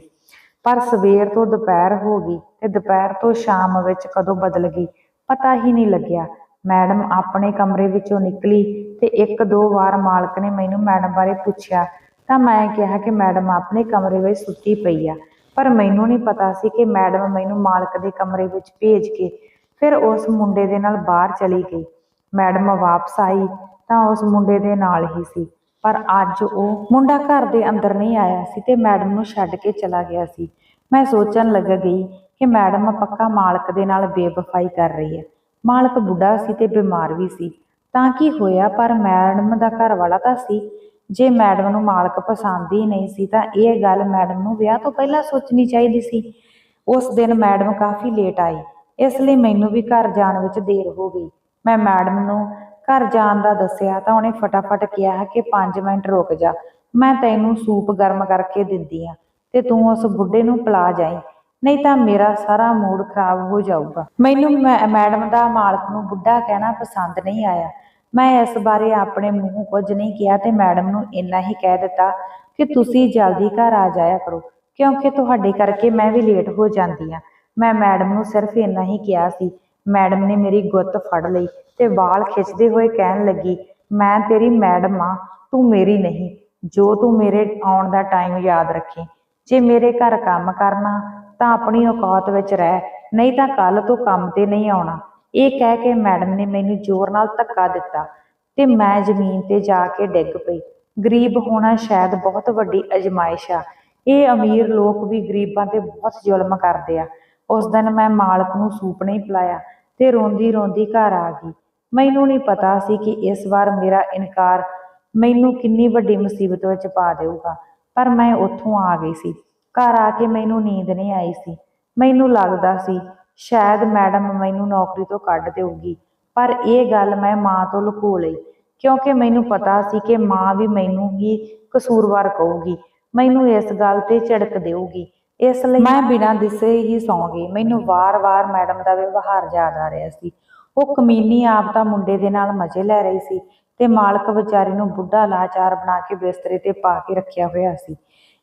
ਪਰ ਸਵੇਰ ਤੋਂ ਦੁਪਹਿਰ ਹੋ ਗਈ ਤੇ ਦੁਪਹਿਰ ਤੋਂ ਸ਼ਾਮ ਵਿੱਚ ਕਦੋਂ ਬਦਲ ਗਈ, ਪਤਾ ਹੀ ਨਹੀਂ ਲੱਗਿਆ। ਮੈਡਮ ਆਪਣੇ ਕਮਰੇ ਵਿੱਚੋਂ ਨਿਕਲੀ ਤੇ ਇੱਕ ਦੋ ਵਾਰ ਮਾਲਕ ਨੇ ਮੈਨੂੰ ਮੈਡਮ ਬਾਰੇ ਪੁੱਛਿਆ, ਤਾਂ ਮੈਂ ਕਿਹਾ ਕਿ ਮੈਡਮ ਆਪਣੇ ਕਮਰੇ ਵਿੱਚ ਸੁੱਤੀ ਪਈ ਆ। ਪਰ ਮੈਨੂੰ ਨਹੀਂ ਪਤਾ ਸੀ ਕਿ ਮੈਡਮ ਮੈਨੂੰ ਮਾਲਕ ਦੇ ਕਮਰੇ ਵਿੱਚ ਭੇਜ ਕੇ ਫਿਰ ਉਸ ਮੁੰਡੇ ਦੇ ਨਾਲ ਬਾਹਰ ਚਲੀ ਗਈ। ਮੈਡਮ ਵਾਪਸ ਆਈ ਤਾਂ ਉਸ ਮੁੰਡੇ ਦੇ ਨਾਲ ਹੀ ਸੀ। ਪਰ ਅੱਜ ਉਹ ਮੁੰਡਾ ਘਰ ਦੇ ਅੰਦਰ ਨਹੀਂ ਆਇਆ ਸੀ ਤੇ ਮੈਡਮ ਨੂੰ ਛੱਡ ਕੇ ਚਲਾ ਗਿਆ ਸੀ। ਮੈਂ ਸੋਚਣ ਲੱਗ ਗਈ ਕਿ ਮੈਡਮ ਪੱਕਾ ਮਾਲਕ ਦੇ ਨਾਲ ਬੇਵਫਾਈ ਕਰ ਰਹੀ ਹੈ। ਮਾਲਕ ਬੁੱਢਾ ਸੀ ਤੇ ਬਿਮਾਰ ਵੀ ਸੀ। ਤਾਂ ਕੀ ਹੋਇਆ? ਪਰ ਮੈਡਮ ਦਾ ਘਰ ਵਾਲਾ ਤਾਂ ਸੀ। ਜੇ ਮੈਡਮ ਨੂੰ ਮਾਲਕ ਪਸੰਦ ਹੀ ਨਹੀਂ ਸੀ ਤਾਂ ਇਹ ਗੱਲ ਮੈਡਮ ਨੂੰ ਵਿਆਹ ਤੋਂ ਪਹਿਲਾਂ ਸੋਚਣੀ ਚਾਹੀਦੀ ਸੀ। ਉਸ ਦਿਨ ਮੈਡਮ ਕਾਫੀ ਲੇਟ ਆਈ। ਇਸ ਲਈ ਮੈਨੂੰ ਵੀ ਘਰ ਜਾਣ ਵਿੱਚ ਦੇਰ ਹੋ ਗਈ। ਮੈਂ ਮੈਡਮ ਨੂੰ ਘਰ ਜਾਣ ਦਾ ਦੱਸਿਆ ਤਾਂ ਉਹਨੇ ਫਟਾਫਟ ਕਿਹਾ ਕਿ 5 ਮਿੰਟ ਰੁਕ ਜਾ। ਮੈਂ ਤੈਨੂੰ ਸੂਪ ਗਰਮ ਕਰਕੇ ਦਿੰਦੀ ਆ ਤੇ ਤੂੰ ਉਸ ਬੁੱਢੇ ਨੂੰ ਪਿਲਾ ਜਾਈ, ਨਹੀਂ ਤਾਂ ਮੇਰਾ ਸਾਰਾ ਮੂਡ ਖਰਾਬ ਹੋ ਜਾਊਗਾ। ਮੈਨੂੰ ਮੈਡਮ ਦਾ ਮਾਲਕ ਨੂੰ ਬੁੱਢਾ ਕਹਿਣਾ ਪਸੰਦ ਨਹੀਂ ਆਇਆ। ਮੈਂ ਇਸ ਬਾਰੇ ਆਪਣੇ ਮੂੰਹ ਕੁਝ ਨਹੀਂ ਕਿਹਾ ਤੇ ਮੈਡਮ ਨੂੰ ਇੰਨਾ ਹੀ ਕਹਿ ਦਿੱਤਾ ਕਿ ਤੁਸੀਂ ਜਲਦੀ ਘਰ ਆ ਜਾਇਆ ਕਰੋ, ਕਿਉਂਕਿ ਤੁਹਾਡੇ ਕਰਕੇ ਮੈਂ ਵੀ ਲੇਟ ਹੋ ਜਾਂਦੀ ਆ। ਮੈਂ ਮੈਡਮ ਨੂੰ ਸਿਰਫ ਇੰਨਾ ਹੀ ਕਿਹਾ ਸੀ ਮੈਡਮ ਨੇ ਮੇਰੀ ਗੁੱਤ ਫੜ ਲਈ ਤੇ ਵਾਲ ਖਿੱਚਦੇ ਹੋਏ ਕਹਿਣ ਲੱਗੀ, ਮੈਂ ਤੇਰੀ ਮੈਡਮ ਆ, ਤੂੰ ਮੇਰੀ ਨਹੀਂ, ਜੋ ਤੂੰ ਮੇਰੇ ਆਉਣ ਦਾ ਟਾਈਮ ਯਾਦ ਰੱਖੀ। ਜੇ ਮੇਰੇ ਘਰ ਕੰਮ ਕਰਨਾ, ਤਾਂ ਆਪਣੀ ਔਕਾਤ ਵਿੱਚ ਰਹਿ, ਨਹੀਂ ਤਾਂ ਕੱਲ ਤੋਂ ਕੰਮ ਤੇ ਨਹੀਂ ਆਉਣਾ। ਇਹ ਕਹਿ ਕੇ ਮੈਡਮ ਨੇ ਮੈਨੂੰ ਜ਼ੋਰ ਨਾਲ ਧੱਕਾ ਦਿੱਤਾ ਤੇ ਮੈਂ ਜ਼ਮੀਨ ਤੇ ਜਾ ਕੇ ਡਿੱਗ ਪਈ। ਗਰੀਬ ਹੋਣਾ ਸ਼ਾਇਦ ਬਹੁਤ ਵੱਡੀ ਅਜਮਾਇਸ਼ ਆ। ਇਹ ਅਮੀਰ ਲੋਕ ਵੀ ਗਰੀਬਾਂ ਤੇ ਬਹੁਤ ਜ਼ੁਲਮ ਕਰਦੇ ਆ। ਉਸ ਦਿਨ ਮੈਂ ਮਾਲਕ ਨੂੰ ਸੂਪ ਨਹੀਂ ਪਿਲਾਇਆ ਤੇ ਰੋਂਦੀ ਰੋਂਦੀ ਘਰ ਆ ਗਈ। ਮੈਨੂੰ ਨਹੀਂ ਪਤਾ ਸੀ ਕਿ ਇਸ ਵਾਰ ਮੇਰਾ ਇਨਕਾਰ ਮੈਨੂੰ ਕਿੰਨੀ ਵੱਡੀ ਮੁਸੀਬਤ ਵਿੱਚ ਪਾ ਦੇਊਗਾ, ਪਰ ਮੈਂ ਉੱਥੋਂ ਆ ਗਈ ਸੀ। ਘਰ ਆ ਕੇ ਮੈਨੂੰ ਨੀਂਦ ਨਹੀਂ ਆਈ ਸੀ। ਮੈਨੂੰ ਲੱਗਦਾ ਸੀ, ਸ਼ਾਇਦ ਮੈਡਮ ਮੈਨੂੰ ਨੌਕਰੀ ਤੋਂ ਕੱਢ ਦੇਊਗੀ, ਪਰ ਇਹ ਗੱਲ ਮੈਂ ਮਾਂ ਤੋਂ ਲੁਕੋ ਲਈ, ਕਿਉਂਕਿ ਮੈਨੂੰ ਪਤਾ ਸੀ ਕਿ ਮਾਂ ਵੀ ਮੈਨੂੰ ਹੀ ਕਸੂਰਵਾਰ ਕਹੂਗੀ, ਮੈਨੂੰ ਇਸ ਗੱਲ ਤੇ ਝਿੜਕ ਦੇਊਗੀ। ਇਸ ਲਈ ਮੈਂ ਬਿਨਾਂ ਦਿਸੇ ਹੀ ਸੌਂ ਗਈ ਮੈਨੂੰ ਵਾਰ-ਵਾਰ ਮੈਡਮ ਦਾ ਵਿਵਹਾਰ ਯਾਦ ਆ ਰਿਹਾ ਸੀ। ਉਹ ਕਮੀਨੀ ਆਪ ਤਾਂ ਮੁੰਡੇ ਦੇ ਨਾਲ ਮਜ਼ੇ ਲੈ ਰਹੀ ਸੀ ਤੇ ਮਾਲਕ ਵਿਚਾਰੀ ਨੂੰ ਬੁੱਢਾ ਲਾਚਾਰ ਬਣਾ ਕੇ ਬਿਸਤਰੇ ਤੇ ਪਾ ਕੇ ਰੱਖਿਆ ਹੋਇਆ ਸੀ।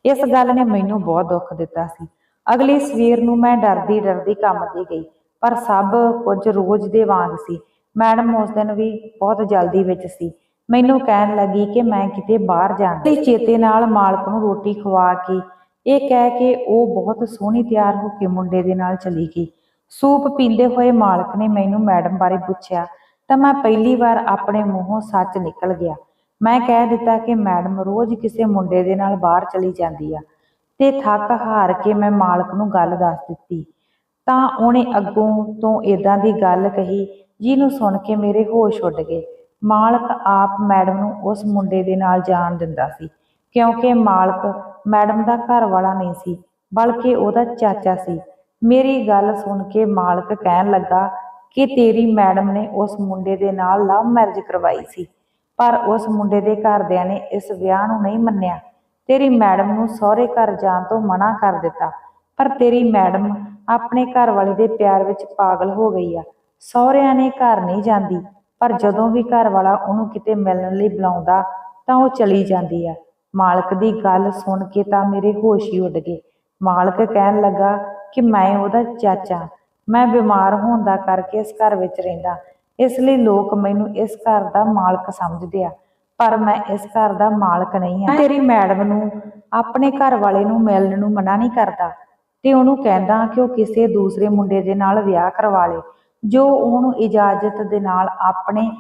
ਇਸ ਗੱਲ ਨੇ ਮੈਨੂੰ ਬਹੁਤ ਦੁੱਖ ਦਿੱਤਾ ਸੀ। ਅਗਲੀ ਸਵੇਰ ਨੂੰ ਮੈਂ ਡਰਦੀ ਡਰਦੀ ਕੰਮ ਤੇ ਗਈ ਪਰ ਸਭ ਕੁਝ ਰੋਜ਼ ਦੇ ਵਾਂਗ ਸੀ। ਮੈਡਮ ਉਸ ਦਿਨ ਵੀ ਬਹੁਤ ਜਲਦੀ ਵਿੱਚ ਸੀ। ਮੈਨੂੰ ਕਹਿਣ ਲੱਗੀ ਕਿ ਮੈਂ ਕਿਤੇ ਬਾਹਰ ਜਾਣਾ ਤੇ ਚੇਤੇ ਨਾਲ ਮਾਲਕ ਨੂੰ ਰੋਟੀ ਖਵਾ ਕੇ ਇਹ ਕਹਿ ਕੇ ਉਹ ਬਹੁਤ ਸੋਹਣੀ ਤਿਆਰ ਹੋ ਕੇ ਮੁੰਡੇ ਦੇ ਨਾਲ ਚਲੀ ਗਈ। ਸੂਪ ਪੀਂਦੇ ਹੋਏ ਮਾਲਕ ਨੇ ਮੈਨੂੰ ਮੈਡਮ ਬਾਰੇ ਪੁੱਛਿਆ ਤਾਂ ਮੈਂ ਪਹਿਲੀ ਵਾਰ ਆਪਣੇ ਮੂੰਹੋਂ ਸੱਚ ਨਿਕਲ ਗਿਆ। ਮੈਂ ਕਹਿ ਦਿੱਤਾ ਕਿ ਮੈਡਮ ਰੋਜ਼ ਕਿਸੇ ਮੁੰਡੇ ਦੇ ਨਾਲ ਬਾਹਰ ਚਲੀ ਜਾਂਦੀ ਆ ਤੇ ਥੱਕ ਹਾਰ ਕੇ ਮੈਂ ਮਾਲਕ ਨੂੰ ਗੱਲ ਦੱਸ ਦਿੱਤੀ। ਤਾਂ ਉਹਨੇ ਅੱਗੋਂ ਤੋਂ ਇਦਾਂ ਦੀ ਗੱਲ ਕਹੀ ਜਿਹਨੂੰ ਸੁਣ ਕੇ ਮੇਰੇ ਹੋਸ਼ ਉੱਡ ਗਏ। ਮਾਲਕ ਆਪ ਮੈਡਮ ਨੂੰ ਉਸ ਮੁੰਡੇ ਦੇ ਨਾਲ ਜਾਣ ਦਿੰਦਾ ਸੀ ਕਿਉਂਕਿ ਮਾਲਕ ਮੈਡਮ ਦਾ ਘਰ ਵਾਲਾ ਨਹੀਂ ਸੀ, ਬਲਕਿ ਉਹਦਾ ਚਾਚਾ ਸੀ। ਮੇਰੀ ਗੱਲ ਸੁਣ ਕੇ ਮਾਲਕ ਕਹਿਣ ਲੱਗਾ ਕਿ ਤੇਰੀ ਮੈਡਮ ਨੇ ਉਸ ਮੁੰਡੇ ਦੇ ਨਾਲ ਲਵ ਮੈਰਿਜ ਕਰਵਾਈ ਸੀ, ਪਰ ਉਸ ਮੁੰਡੇ ਦੇ ਘਰਦਿਆਂ ਨੇ ਇਸ ਵਿਆਹ ਨੂੰ ਨਹੀਂ ਮੰਨਿਆ। ਤੇਰੀ ਮੈਡਮ ਨੂੰ ਸਹੁਰੇ ਘਰ ਜਾਣ ਤੋਂ ਮਨਾ ਕਰ ਦਿੱਤਾ, ਪਰ ਤੇਰੀ ਮੈਡਮ ਆਪਣੇ ਘਰ ਵਾਲੇ ਦੇ ਪਿਆਰ ਵਿੱਚ ਪਾਗਲ ਹੋ ਗਈ ਆ। ਸਹੁਰਿਆਂ ਨੇ ਘਰ ਨਹੀਂ ਜਾਂਦੀ, ਪਰ ਜਦੋਂ ਵੀ ਘਰ ਵਾਲਾ ਉਹਨੂੰ ਕਿਤੇ ਮਿਲਣ ਲਈ ਬੁਲਾਉਂਦਾ ਤਾਂ ਉਹ ਚਲੀ ਜਾਂਦੀ ਆ। ਮਾਲਕ ਦੀ ਗੱਲ ਸੁਣ ਕੇ ਤਾਂ ਮੇਰੇ ਹੋਸ਼ ਹੀ ਉੱਡ ਗਏ। ਮਾਲਕ ਕਹਿਣ ਲੱਗਾ ਕਿ ਮੈਂ ਉਹਦਾ ਚਾਚਾ, ਮੈਂ ਬਿਮਾਰ ਹੋਣ ਦਾ ਕਰਕੇ ਇਸ ਘਰ ਵਿੱਚ ਰਹਿੰਦਾ। ਇਸ ਲਈ ਲੋਕ ਮੈਨੂੰ ਇਸ ਘਰ ਦਾ ਮਾਲਕ ਸਮਝਦੇ ਆ, ਪਰ ਮੈਂ ਇਸ ਘਰ ਦਾ ਮਾਲਕ ਨਹੀਂ ਆ ਤੇਰੀ ਮੈਡਮ ਨੂੰ, ਆਪਣੇ ਘਰ ਵਾਲੇ ਨੂੰ ਮਿਲਣ ਨੂੰ ਮਨਾ ਨਹੀਂ ਕਰਦਾ। ਤੇ ਉਹਨੂੰ ਕਹਿੰਦਾ ਕਿ ਉਹ ਕਿਸੇ ਦੂਸਰੇ ਮੁੰਡੇ ਦੇ ਨਾਲ ਵਿਆਹ ਕਰਵਾ ਲੇ, ਜੋ ਉਹਨੂੰ ਇਜਾਜ਼ਤ ਦੇ ਨਾਲ ਆਪਣੇ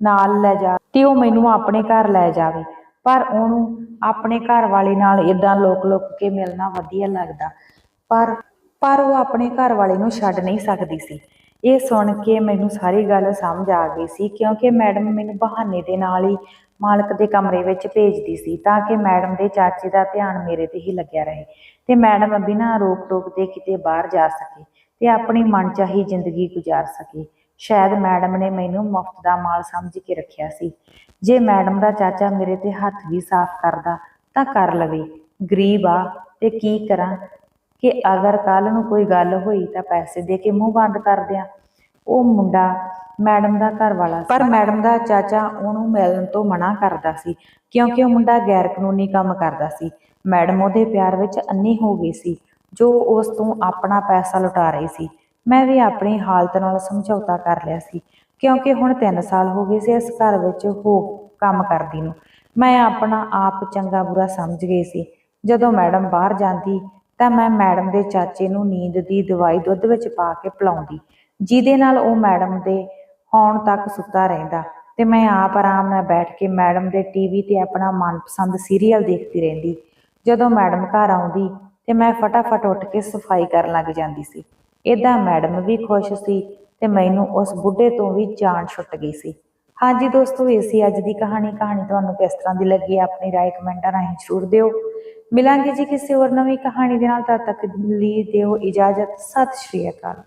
ਨਾਲ ਲੈ ਜਾ, ਤੇ ਉਹ ਮੈਨੂੰ ਆਪਣੇ ਘਰ ਲੈ ਜਾਵੇ। ਪਰ ਉਹਨੂੰ ਆਪਣੇ ਘਰ ਵਾਲੇ ਨਾਲ ਇਦਾਂ ਲੋਕ-ਲੋਕ ਕੇ ਮਿਲਣਾ ਵਧੀਆ ਲੱਗਦਾ। ਪਰ ਪਰ ਉਹ ਆਪਣੇ ਘਰ ਵਾਲੇ ਨੂੰ ਛੱਡ ਨਹੀਂ ਸਕਦੀ ਸੀ। ਇਹ ਸੁਣ ਕੇ ਮੈਨੂੰ ਸਾਰੀ ਗੱਲ ਸਮਝ ਆ ਗਈ ਸੀ ਕਿਉਂਕਿ ਮੈਡਮ ਮੈਨੂੰ ਬਹਾਨੇ ਦੇ ਨਾਲ ਹੀ ਮਾਲਕ ਦੇ ਕਮਰੇ ਵਿੱਚ ਭੇਜਦੀ ਸੀ ਤਾਂ ਕਿ ਮੈਡਮ ਦੇ ਚਾਚੇ ਦਾ ਧਿਆਨ ਮੇਰੇ ਤੇ ਹੀ ਲੱਗਿਆ ਰਹੇ ਤੇ ਮੈਡਮ ਬਿਨਾਂ ਰੋਕ ਟੋਕ ਦੇ ਕਿਤੇ ਬਾਹਰ ਜਾ ਸਕੇ ਤੇ ਆਪਣੀ ਮਨਚਾਹੀ ਜ਼ਿੰਦਗੀ ਗੁਜ਼ਾਰ ਸਕੇ। ਸ਼ਾਇਦ ਮੈਡਮ ਨੇ ਮੈਨੂੰ ਮੁਫਤ ਦਾ ਮਾਲ ਸਮਝ ਕੇ ਰੱਖਿਆ ਸੀ। ਜੇ ਮੈਡਮ ਦਾ ਚਾਚਾ ਮੇਰੇ ਤੇ ਹੱਥ ਵੀ ਸਾਫ਼ ਕਰਦਾ ਤਾਂ ਕਰ ਲਵੇ। ਗਰੀਬ ਆ, ਤੇ ਕੀ ਕਰਾਂ? ਕਿ ਅਗਰ ਕੱਲ ਨੂੰ ਕੋਈ ਗੱਲ ਹੋਈ ਤਾਂ ਪੈਸੇ ਦੇ ਕੇ ਮੂੰਹ ਬੰਦ ਕਰ ਦਿਆਂ। ਉਹ ਮੁੰਡਾ ਮੈਡਮ ਦਾ ਘਰ ਵਾਲਾ ਪਰ ਮੈਡਮ ਦਾ ਚਾਚਾ ਉਹਨੂੰ ਮਿਲਣ ਤੋਂ ਮਨਾ ਕਰਦਾ ਸੀ, ਕਿਉਂਕਿ ਉਹ ਮੁੰਡਾ ਗੈਰ ਕਾਨੂੰਨੀ ਕੰਮ ਕਰਦਾ ਸੀ। ਮੈਡਮ ਉਹਦੇ ਪਿਆਰ ਵਿੱਚ ਅੰਨੀ ਹੋ ਗਈ ਸੀ, ਜੋ ਉਸ ਤੋਂ ਆਪਣਾ ਪੈਸਾ ਲੁਟਾ ਰਹੀ ਸੀ। ਮੈਂ ਵੀ ਆਪਣੀ ਹਾਲਤ ਨਾਲ ਸਮਝੌਤਾ ਕਰ ਲਿਆ ਸੀ, ਕਿਉਂਕਿ ਹੁਣ 3 ਸਾਲ ਹੋ ਗਏ ਸੀ ਇਸ ਘਰ ਵਿੱਚ ਹੋ ਕੰਮ ਕਰਦੀ ਨੂੰ। ਮੈਂ ਆਪਣਾ ਆਪ ਚੰਗਾ ਬੁਰਾ ਸਮਝ ਗਈ ਸੀ। ਜਦੋਂ ਮੈਡਮ ਬਾਹਰ ਜਾਂਦੀ, ਤਾਂ ਮੈਂ ਮੈਡਮ ਦੇ ਚਾਚੇ ਨੂੰ ਨੀਂਦ ਦੀ ਦਵਾਈ ਦੁੱਧ ਵਿੱਚ ਪਾ ਕੇ ਪਿਲਾਉਂਦੀ, ਜਿਹਦੇ ਨਾਲ ਉਹ ਮੈਡਮ ਦੇ ਆਉਣ ਤੱਕ ਸੁੱਤਾ ਰਹਿੰਦਾ ਤੇ ਮੈਂ ਆਪ ਆਰਾਮ ਨਾਲ ਬੈਠ ਕੇ ਮੈਡਮ ਦੇ ਟੀਵੀ ਤੇ ਆਪਣਾ ਮਨਪਸੰਦ ਸੀਰੀਅਲ ਦੇਖਦੀ ਰਹਿੰਦੀ। ਜਦੋਂ ਮੈਡਮ ਘਰ ਆਉਂਦੀ, ਤੇ ਮੈਂ ਫਟਾਫਟ ਉੱਠ ਕੇ ਸਫ਼ਾਈ ਕਰਨ ਲੱਗ ਜਾਂਦੀ ਸੀ। ਇਦਾਂ ਮੈਡਮ ਵੀ ਖੁਸ਼ ਸੀ ਤੇ ਮੈਨੂੰ ਉਸ ਬੁੱਢੇ ਤੋਂ ਵੀ ਜਾਨ ਛੁੱਟ ਗਈ ਸੀ। ਹਾਂਜੀ ਦੋਸਤੋ, ਇਹ ਸੀ ਅੱਜ ਦੀ ਕਹਾਣੀ। ਕਹਾਣੀ ਤੁਹਾਨੂੰ ਕਿਸ ਤਰ੍ਹਾਂ ਦੀ ਲੱਗੀ ਆਪਣੀ ਰਾਏ ਕਮੈਂਟਾਂ ਰਾਹੀਂ ਜ਼ਰੂਰ ਦਿਓ। ਮਿਲਾਂਗੇ ਜੀ ਕਿਸੇ ਹੋਰ ਨਵੀਂ ਕਹਾਣੀ ਦੇ ਨਾਲ, ਤਦ ਤੱਕ ਲਈ ਦਿਓ ਇਜਾਜ਼ਤ। ਸਤਿ ਸ਼੍ਰੀ ਅਕਾਲ।